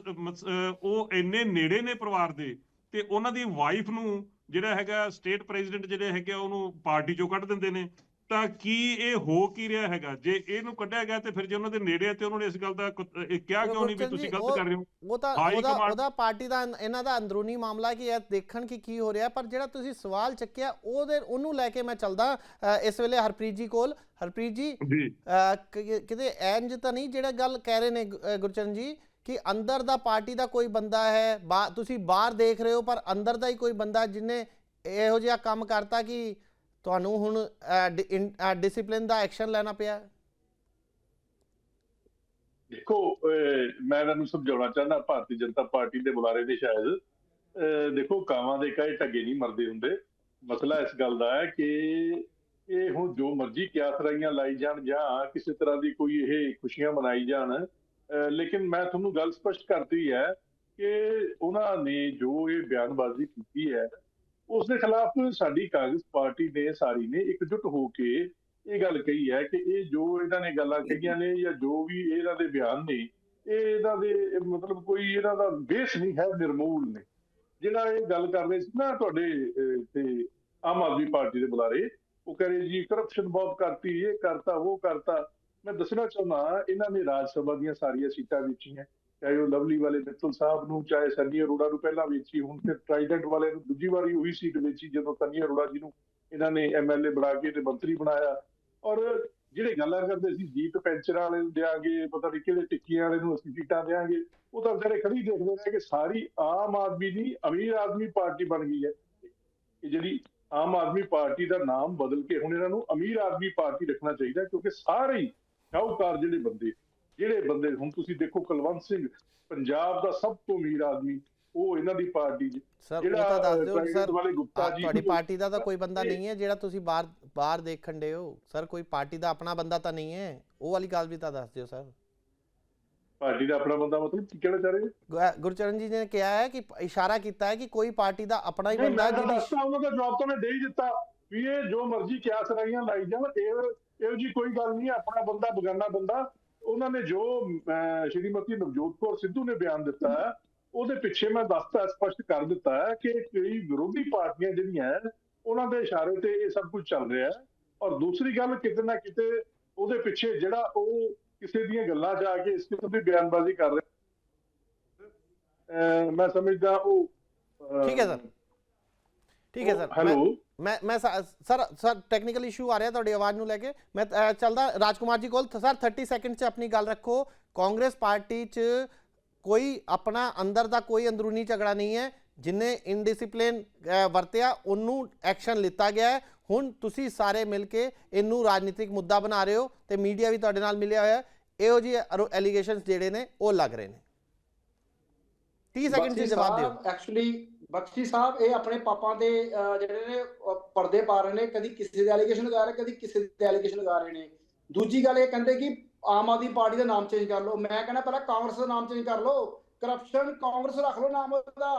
ਉਹ ਇੰਨੇ ਨੇੜੇ ਨੇ ਪਰਿਵਾਰ ਦੇ ਤੇ ਉਹਨਾਂ ਦੀ ਵਾਈਫ ਨੂੰ ਜਿਹੜਾ ਹੈਗਾ ਸਟੇਟ ਪ੍ਰੈਜ਼ੀਡੈਂਟ ਜਿਹੜੇ ਹੈਗੇ ਆ, ਉਹਨੂੰ ਪਾਰਟੀ ਚੋਂ ਕੱਢ ਦਿੰਦੇ ਨੇ। ਤਾਂ ਕੀ ਇਹ ਹੋ ਕੀ ਰਿਹਾ ਹੈਗਾ? ਜੇ ਇਹਨੂੰ ਕੱਢਿਆ ਗਿਆ ਤੇ ਫਿਰ ਜੇ ਉਹਨਾਂ ਦੇ ਨੇੜੇ ਤੇ ਉਹਨਾਂ ਨੇ ਇਸ ਗੱਲ ਦਾ ਕਿਹਾ ਕਿਉਂ ਨਹੀਂ ਵੀ ਤੁਸੀਂ ਗਲਤ ਕਰ ਰਹੇ ਹੋ? ਉਹ ਤਾਂ ਉਹਦਾ ਉਹਦਾ ਪਾਰਟੀ ਦਾ ਇਹਨਾਂ ਦਾ ਅੰਦਰੂਨੀ ਮਾਮਲਾ ਕਿ ਇਹ ਦੇਖਣ ਕਿ ਕੀ ਹੋ ਰਿਹਾ ਪਰ ਜਿਹੜਾ ਤੁਸੀਂ ਸਵਾਲ ਚੱਕਿਆ ਉਹਦੇ ਉਹਨੂੰ ਲੈ ਕੇ ਮੈਂ ਚੱਲਦਾ ਇਸ ਵੇਲੇ ਹਰਪ੍ਰੀਤ ਜੀ ਕੋਲ। ਹਰਪ੍ਰੀਤ ਜੀ ਕਿਤੇ ਇੰਜ ਤਾਂ ਨਹੀਂ ਜਿਹੜਾ ਗੱਲ ਕਹਿ ਰਹੇ ਨੇ ਗੁਰਚਰਨ ਜੀ ਕਿ ਅੰਦਰ ਦਾ ਪਾਰਟੀ ਦਾ ਕੋਈ ਬੰਦਾ ਹੈ ਤੁਸੀਂ ਬਾਹਰ ਦੇਖ ਰਹੇ ਹੋ ਪਰ ਅੰਦਰ ਦਾ ਹੀ ਕੋਈ ਬੰਦਾ ਜਿਨੇ ਇਹੋ ਜਿਹਾ ਕੰਮ ਕਰਤਾ ਕਿ ਤੁਹਾਨੂੰ ਹੁਣ ਡਿਸਪਲਿਨ ਦਾ ਐਕਸ਼ਨ ਲੈਣਾ ਪਿਆ? ਦੇਖੋ ਮੈਂ ਤੁਹਾਨੂੰ ਸਮਝਾਉਣਾ ਚਾਹੁੰਦਾ ਭਾਰਤੀ ਜਨਤਾ ਪਾਰਟੀ ਦੇ ਬੁਲਾਰੇ ਨੇ ਸ਼ਾਇਦ। ਦੇਖੋ, ਕਾਵਾਂ ਦੇ ਕਾਏ ਟੱਗੇ ਨਹੀਂ ਮਰਦੇ ਹੁੰਦੇ। ਮਸਲਾ ਇਸ ਗੱਲ ਦਾ ਹੈ ਕਿ ਇਹ ਹੁਣ ਜੋ ਮਰਜ਼ੀ ਕਿਆਸਰਾਈਆਂ ਲਾਈ ਜਾਣ ਜਾਂ ਕਿਸੇ ਤਰ੍ਹਾਂ ਦੀ ਕੋਈ ਇਹ ਖੁਸ਼ੀਆਂ ਮਨਾਈ ਜਾਣ। ਲੇਕਿਨ ਮੈਂ ਤੁਹਾਨੂੰ ਗੱਲ ਸਪਸ਼ਟ ਕਰਤੀ ਹੈ ਕਿ ਉਹਨਾਂ ਨੇ ਜੋ ਇਹ ਬਿਆਨਬਾਜ਼ੀ ਕੀਤੀ ਹੈ ਉਸ ਦੇ ਖਿਲਾਫ ਸਾਡੀ ਕਾਂਗਰਸ ਪਾਰਟੀ ਨੇ ਸਾਰੀ ਨੇ ਇਕਜੁੱਟ ਹੋ ਕੇ ਇਹ ਗੱਲ ਕਹੀ ਹੈ ਕਿ ਇਹ ਜੋ ਇਹਨਾਂ ਨੇ ਗੱਲਾਂ ਕਹੀਆਂ ਨੇ ਜਾਂ ਜੋ ਵੀ ਇਹਨਾਂ ਦੇ ਬਿਆਨ ਨੇ, ਇਹ ਇਹਨਾਂ ਦੇ ਮਤਲਬ ਕੋਈ ਇਹਨਾਂ ਦਾ ਬੇਸ ਨਹੀਂ ਹੈ, ਨਿਰਮੂਲ ਨੇ। ਜਿਹੜਾ ਇਹ ਗੱਲ ਕਰ ਰਹੇ ਸੀ ਨਾ ਤੁਹਾਡੇ ਤੇ ਆਮ ਆਦਮੀ ਪਾਰਟੀ ਦੇ ਬੁਲਾਰੇ, ਉਹ ਕਹ ਰਹੇ ਜੀ ਕਰਪਸ਼ਨ ਬਹੁਤ ਕਰਤੀ, ਇਹ ਕਰਤਾ, ਉਹ ਕਰਤਾ। ਮੈਂ ਦੱਸਣਾ ਚਾਹੁੰਦਾ ਇਹਨਾਂ ਨੇ ਰਾਜ ਸਭਾ ਦੀਆਂ ਸਾਰੀਆਂ ਸੀਟਾਂ ਵੇਚੀਆਂ। ਚਾਹੇ ਉਹ ਲਵਲੀ ਵਾਲੇ ਮਿੱਤਲ ਸਾਹਿਬ ਨੂੰ, ਚਾਹੇ ਸੰਨੀ ਅਰੋੜਾ ਨੂੰ, ਪਹਿਲਾਂ ਵੇਚੀ ਹੁਣ ਫਿਰ ਟ੍ਰਾਈਡੈਂਟ ਵਾਲੇ ਨੂੰ ਦੂਜੀ ਵਾਰੀ ਉਹੀ ਸੀਟ ਵੇਚੀ, ਜਦੋਂ ਸੰਨੀ ਅਰੋੜਾ ਜੀ ਨੂੰ ਇਹਨਾਂ ਨੇ ਐਮਐਲਏ ਬਣਾ ਕੇ ਤੇ ਮੰਤਰੀ ਬਣਾਇਆ। ਔਰ ਜਿਹੜੇ ਗੱਲਾਂ ਕਰਦੇ ਸੀ, ਜੀਤ ਪੈਂਚਰ ਵਾਲੇ ਨੂੰ ਦਿਆਂਗੇ, ਪਤਾ ਨਹੀਂ ਕਿਹੜੇ ਟਿੱਕੀਆਂ ਵਾਲੇ ਨੂੰ ਅਸੀਂ ਸੀਟਾਂ ਦਿਆਂਗੇ, ਉਹ ਤਾਂ ਵਿਚਾਰੇ ਖੜੀ ਦੇਖਦੇ ਨੇ ਕਿ ਸਾਰੀ ਆਮ ਆਦਮੀ ਦੀ ਅਮੀਰ ਆਦਮੀ ਪਾਰਟੀ ਬਣ ਗਈ ਹੈ। ਇਹ ਜਿਹੜੀ ਆਮ ਆਦਮੀ ਪਾਰਟੀ ਦਾ ਨਾਮ ਬਦਲ ਕੇ ਹੁਣ ਇਹਨਾਂ ਨੂੰ ਅਮੀਰ ਆਦਮੀ ਪਾਰਟੀ ਰੱਖਣਾ ਚਾਹੀਦਾ, ਕਿਉਂਕਿ ਸਾਰੇ ਹੀ ਸ਼ਾਹੂਕਾਰ ਜਿਹੜੇ ਬੰਦੇ ਜਿਹੜੇ ਬੰਦੇ ਹੁਣ ਤੁਸੀਂ ਦੇਖੋ ਕੁਲਵੰਤ ਸਿੰਘ ਪੰਜਾਬ ਦਾ ਸਭ ਤੋਂ ਅਮੀਰ ਆਦਮੀ ਉਹ ਇਹਨਾਂ ਦੀ ਪਾਰਟੀ ਸਰ ਉਹ ਤਾਂ ਦੱਸ ਦਿਓ ਸਰ ਤੁਹਾਡੀ ਪਾਰਟੀ ਦਾ ਤਾਂ ਕੋਈ ਬੰਦਾ ਨਹੀਂ ਹੈ ਜਿਹੜਾ ਤੁਸੀਂ ਬਾਹਰ ਬਾਹਰ ਦੇਖਣ ਦੇ ਹੋ। ਸਰ ਕੋਈ ਪਾਰਟੀ ਦਾ ਆਪਣਾ ਬੰਦਾ ਤਾਂ ਨਹੀਂ ਹੈ। ਉਹ ਵਾਲੀ ਗੱਲ ਵੀ ਤਾਂ ਦੱਸ ਦਿਓ ਸਰ। ਪਾਰਟੀ ਦਾ ਆਪਣਾ ਬੰਦਾ ਮਤਲਬ ਕੀ ਕਹਿਣਾ ਚਾਹ ਰਹੇ ਗੁਰਚਰਨ ਜੀ ਨੇ ਕਿਹਾ ਹੈ ਕਿ ਇਸ਼ਾਰਾ ਕੀਤਾ ਹੈ ਕਿ ਕੋਈ ਪਾਰਟੀ ਦਾ ਆਪਣਾ ਹੀ ਬੰਦਾ ਜਿਹਦੀ ਦੱਸਦਾ ਉਹਨਾਂ ਦਾ ਜਵਾਬ ਤਾਂ ਮੈਂ ਦੇ ਹੀ ਦਿੱਤਾ ਵੀ ਇਹ ਜੋ ਮਰਜ਼ੀ ਕਿਆਸ ਰਾਈਆਂ ਲਾਈ ਜਾਣ ਇਹ ਇਹੋ ਜੀ ਕੋਈ ਗੱਲ ਨਹੀਂ ਆਪਣਾ ਬੰਦਾ ਬਗਾਨਾ ਬੰਦਾ ਉਹਨਾਂ ਨੇ ਜੋ ਸ਼੍ਰੀਮਤੀ ਨਵਜੋਤ ਕੌਰ ਸਿੱਧੂ ਨੇ ਬਿਆਨ ਦਿੱਤਾ ਹੈ ਉਹਦੇ ਪਿੱਛੇ ਮੈਂ ਦੱਸਤਾ ਸਪਸ਼ਟ ਕਰ ਦਿੱਤਾ ਹੈ ਕਿ ਕਈ ਵਿਰੋਧੀ ਪਾਰਟੀਆਂ ਜਿਹੜੀਆਂ ਉਹਨਾਂ ਦੇ ਇਸ਼ਾਰੇ ਤੇ ਇਹ ਸਭ ਕੁਝ ਚੱਲ ਰਿਹਾ ਹੈ। ਔਰ ਦੂਸਰੀ ਗੱਲ ਕਿਤੇ ਨਾ ਕਿਤੇ ਉਹਦੇ ਪਿੱਛੇ ਜਿਹੜਾ ਉਹ ਕਿਸੇ ਦੀਆਂ ਗੱਲਾਂ ਆ ਕੇ ਇਸ ਕਿਸਮ ਦੀ ਬਿਆਨਬਾਜ਼ੀ ਕਰ ਰਿਹਾ ਮੈਂ ਸਮਝਦਾ ਉਹ ਠੀਕ ਹੈ ਸਰ। ਠੀਕ ਹੈ ਸਰ। ਹੈਲੋ? ਮੈਂ ਮੈਂ ਸਰ ਸਰ ਟੈਕਨੀਕਲ ਇਸ਼ੂ ਆ ਰਿਹਾ ਤੁਹਾਡੀ ਆਵਾਜ਼ ਨੂੰ ਲੈ ਕੇ। ਮੈਂ ਚੱਲਦਾ ਰਾਜਕੁਮਾਰ ਜੀ ਕੋਲ ਸਰ 30 ਸੈਕਿੰਡ 'ਚ ਆਪਣੀ ਗੱਲ ਰੱਖੋ। ਕਾਂਗਰਸ ਪਾਰਟੀ 'ਚ ਕੋਈ ਆਪਣਾ ਅੰਦਰ ਦਾ ਕੋਈ ਅੰਦਰੂਨੀ ਝਗੜਾ ਨਹੀਂ ਹੈ। ਜਿਨੇ ਇਨਡਿਸਪਲਿਨ ਵਰਤਿਆ ਉਹਨੂੰ ਐਕਸ਼ਨ ਲਿੱਤਾ ਗਿਆ ਹੈ। ਹੁਣ ਤੁਸੀਂ ਸਾਰੇ ਮਿਲ ਕੇ ਇਹਨੂੰ ਰਾਜਨੀਤਿਕ ਮੁੱਦਾ ਬਣਾ ਰਹੇ ਹੋ ਤੇ ਮੀਡੀਆ ਵੀ ਤੁਹਾਡੇ ਨਾਲ ਮਿਲਿਆ ਹੋਇਆ। ਹੈ ਇਹੋ ਜਿਹੇ ਐਲੀਗੇਸ਼ਨਸ ਜਿਹੜੇ ਨੇ ਉਹ ਲੱਗ ਰਹੇ ਨੇ। 30 ਸੈਕਿੰਡ 'ਚ ਜਵਾਬ ਦਿਓ। ਐਕਚੁਅਲੀ ਬਖਸ਼ੀ ਸਾਹਿਬ, ਇਹ ਆਪਣੇ ਪਾਪਾਂ ਦੇ ਜਿਹੜੇ ਨੇ ਪਰਦੇ ਪਾ ਰਹੇ ਨੇ, ਕਦੀ ਕਿਸੇ ਦੇ ਐਲੀਗੇਸ਼ਨ ਲਗਾ ਰਹੇ, ਕਦੀ ਕਿਸੇ ਦੇ ਐਲੀਗੇਸ਼ਨ ਲਗਾ ਰਹੇ ਨੇ। ਦੂਜੀ ਗੱਲ ਇਹ ਕਹਿੰਦੇ ਕਿ ਆਮ ਆਦਮੀ ਪਾਰਟੀ ਦਾ ਨਾਮ ਚੇਂਜ ਕਰ ਲਓ। ਮੈਂ ਕਹਿੰਦਾ ਪਹਿਲਾਂ ਕਾਂਗਰਸ ਦਾ ਨਾਮ ਚੇਂਜ ਕਰ ਲਓ। ਕਰਪਸ਼ਨ ਕਾਂਗਰਸ ਰੱਖ ਲਓ ਨਾਮ ਉਹਦਾ।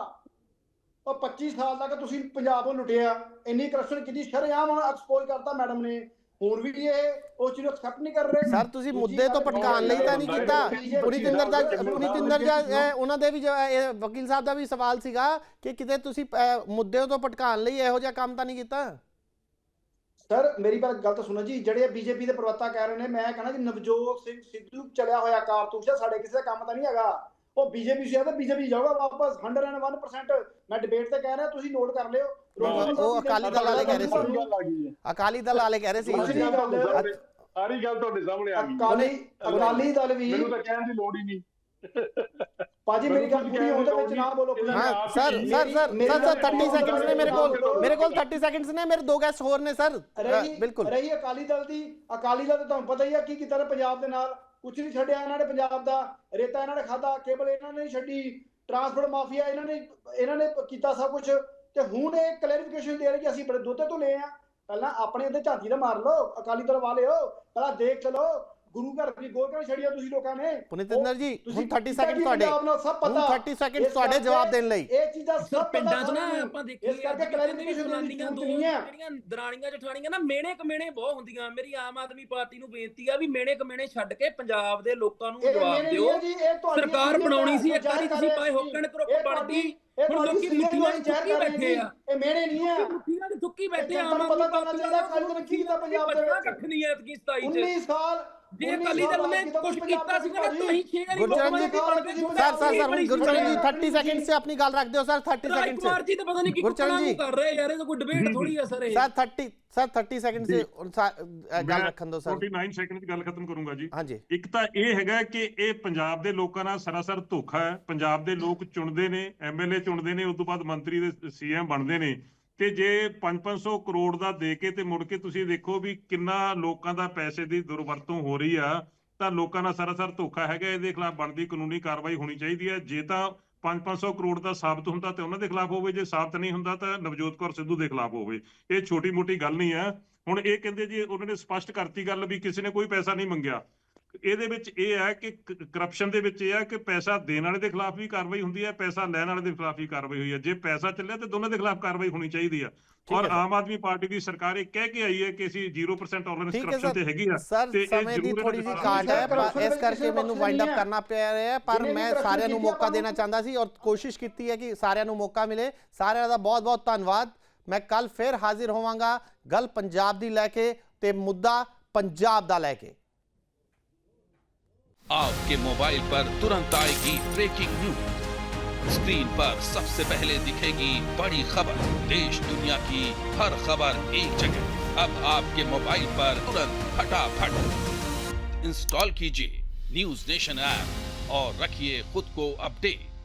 ਉਹ 25 ਸਾਲ ਤੱਕ ਤੁਸੀਂ ਪੰਜਾਬ ਨੂੰ ਲੁੱਟਿਆ। ਇੰਨੀ ਕਰਪਸ਼ਨ ਕੀਤੀ ਸ਼ਰੇਆਮ ਐਕਸਪੋਜ਼ ਕਰਤਾ ਮੈਡਮ ਨੇ। ਹੁਣ ਵੀ ਇਹ ਉਹ ਚੀਜ਼ ਐਕਸੈਪਟ ਨਹੀਂ ਕਰ ਰਹੇ। ਸਰ ਤੁਸੀਂ ਮੁੱਦੇ ਤੋਂ ਭਟਕਾਉਣ ਲਈ ਤਾਂ ਨਹੀਂ ਕੀਤਾ। BJP ਪੁਨੀਤ ਇੰਦਰ ਦਾ ਪੁਨੀਤ ਇੰਦਰ ਦਾ ਉਹਨਾਂ ਦੇ ਵੀ ਵਕੀਲ ਸਾਹਿਬ ਦਾ ਵੀ ਸਵਾਲ ਸੀਗਾ ਕਿ ਕਿਤੇ ਤੁਸੀਂ ਮੁੱਦੇ ਤੋਂ ਭਟਕਾਉਣ ਲਈ ਇਹੋ ਜਿਹਾ ਕੰਮ ਤਾਂ ਨਹੀਂ ਕੀਤਾ? ਸਰ ਮੇਰੀ ਬਾਤ ਗੱਲ ਤਾਂ ਸੁਣੋ ਜੀ ਜਿਹੜੇ ਬੀਜੇਪੀ ਦੇ ਪ੍ਰਵਕਤਾ ਕਹਿ ਰਹੇ ਨੇ ਮੈਂ ਕਹਿੰਦਾ ਜੀ ਨਵਜੋਤ ਸਿੰਘ ਸਿੱਧੂ ਚਲਿਆ ਹੋਇਆ ਕਾਰਤੂਸ ਸਾਡੇ ਕਿਸੇ ਦਾ ਕੰਮ ਤਾਂ ਨਹੀਂ ਹੈਗਾ। ਉਹ ਬੀਜੇਪੀ ਸੀ ਤਾਂ ਬੀਜੇਪੀ ਜਾਊਗਾ ਵਾਪਸ। 101% ਮੈਂ ਡਿਬੇਟ ਤੇ ਕਹਿ ਰਿਹਾ ਤੁਸੀਂ ਨੋਟ ਕਰ ਲਿਓ। ਉਹ- ਅਕਾਲੀ ਦਲ ਵਾਲੇ ਕਹਿ ਰਹੇ ਸੀ। ਅਕਾਲੀ ਦਲ ਵਾਲੇ ਕਹਿ ਰਹੇ ਸੀ। ਸਾਰੀ। ਗੱਲ ਤੁਹਾਡੇ ਸਾਹਮਣੇ- ਆ ਗਈ। ਅਕਾਲੀ ਅਕਾਲੀ ਦਲ ਵੀ ਮੈਨੂੰ ਤਾਂ ਕਹਿਣ ਦੀ ਲੋੜ ਹੀ ਨਹੀਂ। ਪਾਜੀ ਮੇਰੀ ਗੱਲ ਪੂਰੀ ਹੋਣ ਦੇ ਵਿੱਚ ਨਾ ਬੋਲੋ। ਹਾਂ sir sir sir sir sir ਗੱਲ 30 ਸੈਕਿੰਡਸ ਨੇ ਮੇਰੇ ਕੋਲ ਮੇਰੀ ਕੋਲ 30 ਸੈਕਿੰਡਸ ਨੇ ਮੇਰੇ ਦੋ ਗੈਸਟ ਹੋਰ ਨੇ ਸਰ। ਬਿਲਕੁਲ। ਰਹੀ ਅਕਾਲੀ ਦਲ ਦੀ ਅਕਾਲੀ ਦਲ ਤੁਹਾਨੂੰ ਪਤਾ ਹੀ ਆ ਕੀ ਕੀਤਾ ਨੇ ਪੰਜਾਬ ਦੇ ਨਾਲ। ਕੁਝ ਨਹੀਂ ਛੱਡਿਆ ਇਹਨਾਂ ਨੇ ਪੰਜਾਬ ਦਾ। ਰੇਤਾ ਇਹਨਾਂ ਨੇ ਖਾਦਾ ਕੇਬਲ ਇਹਨਾਂ ਨੇ ਛੱਡੀ। ਟਰਾਂਸਪੋਰਟ ਮਾਫੀਆ ਇਹਨਾਂ ਨੇ ਇਹਨਾਂ ਨੇ ਕੀਤਾ ਸਭ ਕੁਝ ਤੇ ਹੁਣ ਇਹ ਕਲੈਰੀਫਿਕੇਸ਼ਨ ਦੇ ਰਹੇ ਕਿ ਅਸੀਂ ਬੜੇ ਦੁੱਧ ਤੋਂ ਲਏ ਆ। ਪਹਿਲਾਂ ਆਪਣੇ ਉੱਤੇ ਝਾਤੀ ਦਾ ਮਾਰ ਲਓ, ਅਕਾਲੀ ਦਲ ਵਾਲਿਓ ਪਹਿਲਾਂ ਦੇਖ ਚਲੋ ਗੁਰੂ ਘਰ ਦੀ ਗੋਲ ਕਿਉਂ ਛੜੀਆਂ ਤੁਸੀਂ ਲੋਕਾਂ ਨੇ। ਪੁਨੀਤ ਇੰਦਰ ਜੀ ਤੁਸੀਂ ਹੁਣ 30 ਕੀਤਾ ਸੈਕਿੰਡ ਤੁਹਾਡੇ ਹੁਣ ਪਤਾ। 30 ਸੈਕਿੰਡ ਇਸ ਤੁਹਾਡੇ ਕਰਕੇ ਜਵਾਬ ਦੇਣ ਲਈ। ਇਹ ਚੀਜ਼ਾਂ ਸਭ ਪਿੰਡਾਂ 'ਚ ਨਾ। ਆਪਾਂ ਇਸ ਦੇਖੀਏ ਕਰਕੇ ਕਲੈਰੀਫਿਕੇਸ਼ਨ ਦੀ ਦੋ ਜਿਹੜੀਆਂ ਦਰਾਣੀਆਂ ਜਠਾਣੀਆਂ ਨਾ ਮੇਣੇ ਕਮੇਣੇ ਬਹੁਤ ਹੁੰਦੀਆਂ। ਮੇਰੀ ਆਮ ਆਦਮੀ ਪਾਰਟੀ ਨੂੰ ਬੇਨਤੀ ਆ ਵੀ ਮੇਣੇ ਕਮੇਣੇ ਛੱਡ ਕੇ ਪੰਜਾਬ ਦੇ ਲੋਕਾਂ ਨੂੰ ਜਵਾਬ ਦਿਓ। ਸਰਕਾਰ ਬਣਾਉਣੀ ਸੀ ਇੱਕ ਵਾਰੀ ਤੁਸੀਂ ਪਾਏ। ਹੋਕਣ ਕਰੋ ਇਹ ਬਣਦੀ ਇਹ ਹੁਣ ਲੋਕੀ ਮੁੱਠੀਆਂ ਚ ਚੁੱਕੀ ਬੈਠੇ ਆ। ਇਹ ਮੇਰੇ ਨਹੀਂ ਹੈ। ਮੁੱਠੀਆਂ ਚ ਚੁੱਕੀ ਬੈਠੇ ਆ ਆਮ ਆਦਮੀ ਪਾਰਟੀ ਚੱਲਦਾ ਅਕਾਲੀ ਦਲ ਕੀ ਕੀਤਾ ਪੰਜਾਬ ਦੇ ਵਿੱਚ। ਕੱਖ ਨਹੀਂ ਐਤਕੀ 27 ਚ। 19 ਸਾਲ ਜੇ ਅਕਾਲੀ ਦਲ ਨੇ ਕੁਝ ਕੀਤਾ ਸੀ ਨਾ ਤਾਂ ਹੀ 6 ਵਾਰੀ ਗੁਰਚਰਨ ਜੀ, ਸਰ, ਸਰ ਸਰ ਹੁਣ ਗੁਰਚਰਨ ਜੀ 30 ਸੈਕਿੰਡ ਸੇ ਆਪਣੀ ਗੱਲ ਰੱਖ ਦਿਓ ਸਰ 30 ਸੈਕਿੰਡ ਕੁਮਾਰ ਸੇ ਜੀ ਤਾਂ ਪਤਾ ਨਹੀਂ ਕੀ ਗੁਰਚਰਨ ਕੁੱਕੜਾਂ ਜੀ। ਨੂੰ ਕਰ ਰਹੇ ਯਾਰ ਇਹ ਤਾਂ ਕੋਈ ਡਿਬੇਟ ਥੋੜੀ ਆ ਸਰ ਇਹ। ਸਰ 30 ਸਰ 30 ਸੈਕਿੰਡ ਸੇ ਹੁਣ ਸਾ- ਅ, ਗੱਲ ਰੱਖਣ ਦਿਓ ਸਰ 49 ਸੈਕਿੰਡ 'ਚ ਗੱਲ ਖਤਮ ਕਰੂੰਗਾ ਜੀ। ਹਾਂਜੀ। ਇੱਕ ਤਾਂ ਇਹ ਹੈਗਾ ਕਿ ਇਹ ਪੰਜਾਬ ਦੇ ਲੋਕਾਂ ਨਾਲ ਸਰਾਸਰ ਧੋਖਾ ਹੈ। ਪੰਜਾਬ ਦੇ ਲੋਕ ਚੁਣਦੇ ਨੇ ਐਮਐਲਏ ਚੁਣਦੇ ਨੇ ਉਸ ਤੋਂ ਬਾਅਦ ਮੰਤਰੀ ਦੇ ਸੀਐਮ ਬਣਦੇ ਨੇ। ਤੇ ਜੇ 5-500 ਕਰੋੜ ਦਾ ਦੇ ਕੇ ਤੇ ਮੁੜ ਕੇ ਤੁਸੀਂ ਦੇਖੋ ਵੀ ਕਿੰਨਾ ਲੋਕਾਂ ਦਾ ਪੈਸੇ ਦੀ ਦੁਰਵਰਤੋਂ ਹੋ ਰਹੀ ਆ, ਤਾਂ ਲੋਕਾਂ ਨਾਲ ਸਰਾਸਰ ਧੋਖਾ ਹੈਗਾ, ਇਹਦੇ ਖਿਲਾਫ ਬਣਦੀ ਕਾਨੂੰਨੀ ਕਾਰਵਾਈ ਹੋਣੀ ਚਾਹੀਦੀ ਹੈ ਜੇ ਤਾਂ 5-500 ਕਰੋੜ ਦਾ ਸਾਬਤ ਹੁੰਦਾ ਤੇ ਉਹਨਾਂ ਦੇ ਖਿਲਾਫ ਹੋਵੇ, ਜੇ ਸਾਬਤ ਨਹੀਂ ਹੁੰਦਾ ਤਾਂ ਨਵਜੋਤ ਕੌਰ ਸਿੱਧੂ ਦੇ ਖਿਲਾਫ ਹੋਵੇ। ਇਹ ਛੋਟੀ ਮੋਟੀ ਗੱਲ ਨਹੀਂ ਹੈ ਹੁਣ ਇਹ ਕਹਿੰਦੇ ਜੀ, ਉਹਨਾਂ ਨੇ ਸਪਸ਼ਟ ਕਰਤੀ ਗੱਲ ਵੀ ਕਿਸੇ ਨੇ ਕੋਈ ਪੈਸਾ ਨਹੀਂ ਮੰਗਿਆ। ਇਹਦੇ ਵਿੱਚ ਇਹ ਹੈ ਕਿ ਕਰਪਸ਼ਨ ਦੇ ਵਿੱਚ ਇਹ ਹੈ ਕਿ ਪੈਸਾ ਦੇਣ ਵਾਲੇ ਦੇ ਖਿਲਾਫ ਵੀ ਕਾਰਵਾਈ ਹੁੰਦੀ ਹੈ ਪੈਸਾ ਲੈਣ ਵਾਲੇ ਦੇ ਖਿਲਾਫ ਵੀ ਕਾਰਵਾਈ ਹੋਈ ਹੈ। ਜੇ ਪੈਸਾ ਚੱਲਿਆ ਤੇ ਦੋਨਾਂ ਦੇ ਖਿਲਾਫ ਕਾਰਵਾਈ ਹੋਣੀ ਚਾਹੀਦੀ ਆ ਔਰ ਹੈ। ਆਮ ਆਦਮੀ ਪਾਰਟੀ ਦੀ ਸਰਕਾਰ ਇਹ ਕਹਿ ਕੇ ਆਈ ਹੈ ਕਿ ਅਸੀਂ 0% ਟੋਲਰੈਂਸ ਹੈ ਕਰਪਸ਼ਨ ਤੇ ਹੈਗੀ ਆ ਤੇ ਇਹ ਸਮੇਂ ਦੀ ਥੋੜੀ ਦੇ ਘਾਟ ਹੈ ਪਰ ਇਸ ਕਰਕੇ ਮੈਨੂੰ ਵਾਈਂਡ ਅਪ ਹੈ। ਕਰਨਾ ਪਿਆ ਰਿਹਾ ਪਰ ਜਿੰਨੇ ਵੀ ਮੈਂ ਸਾਰਿਆਂ ਨੂੰ ਮੌਕਾ ਦੇਣਾ ਚਾਹੁੰਦਾ ਸੀ ਔਰ ਕੋਸ਼ਿਸ਼ ਕੀਤੀ ਹੈ ਕਿ ਸਾਰਿਆਂ ਨੂੰ ਮੌਕਾ ਮਿਲੇ। ਸਾਰਿਆਂ ਦਾ ਬਹੁਤ ਬਹੁਤ ਧੰਨਵਾਦ। ਮੈਂ ਕੱਲ ਫਿਰ ਹਾਜ਼ਰ ਹੋਵਾਂਗਾ। ਗੱਲ ਪੰਜਾਬ ਦੀ ਲੈ ਕੇ ਤੇ ਮੁੱਦਾ ਪੰਜਾਬ ਦਾ ਲੈ ਕੇ। आपके मोबाइल पर तुरंत आएगी ब्रेकिंग न्यूज़ स्क्रीन पर सबसे पहले दिखेगी बड़ी खबर। देश दुनिया की हर खबर एक जगह। अब आपके मोबाइल पर तुरंत फटाफट इंस्टॉल कीजिए। न्यूज़ नेशन ऐप और रखिए खुद को अपडेट।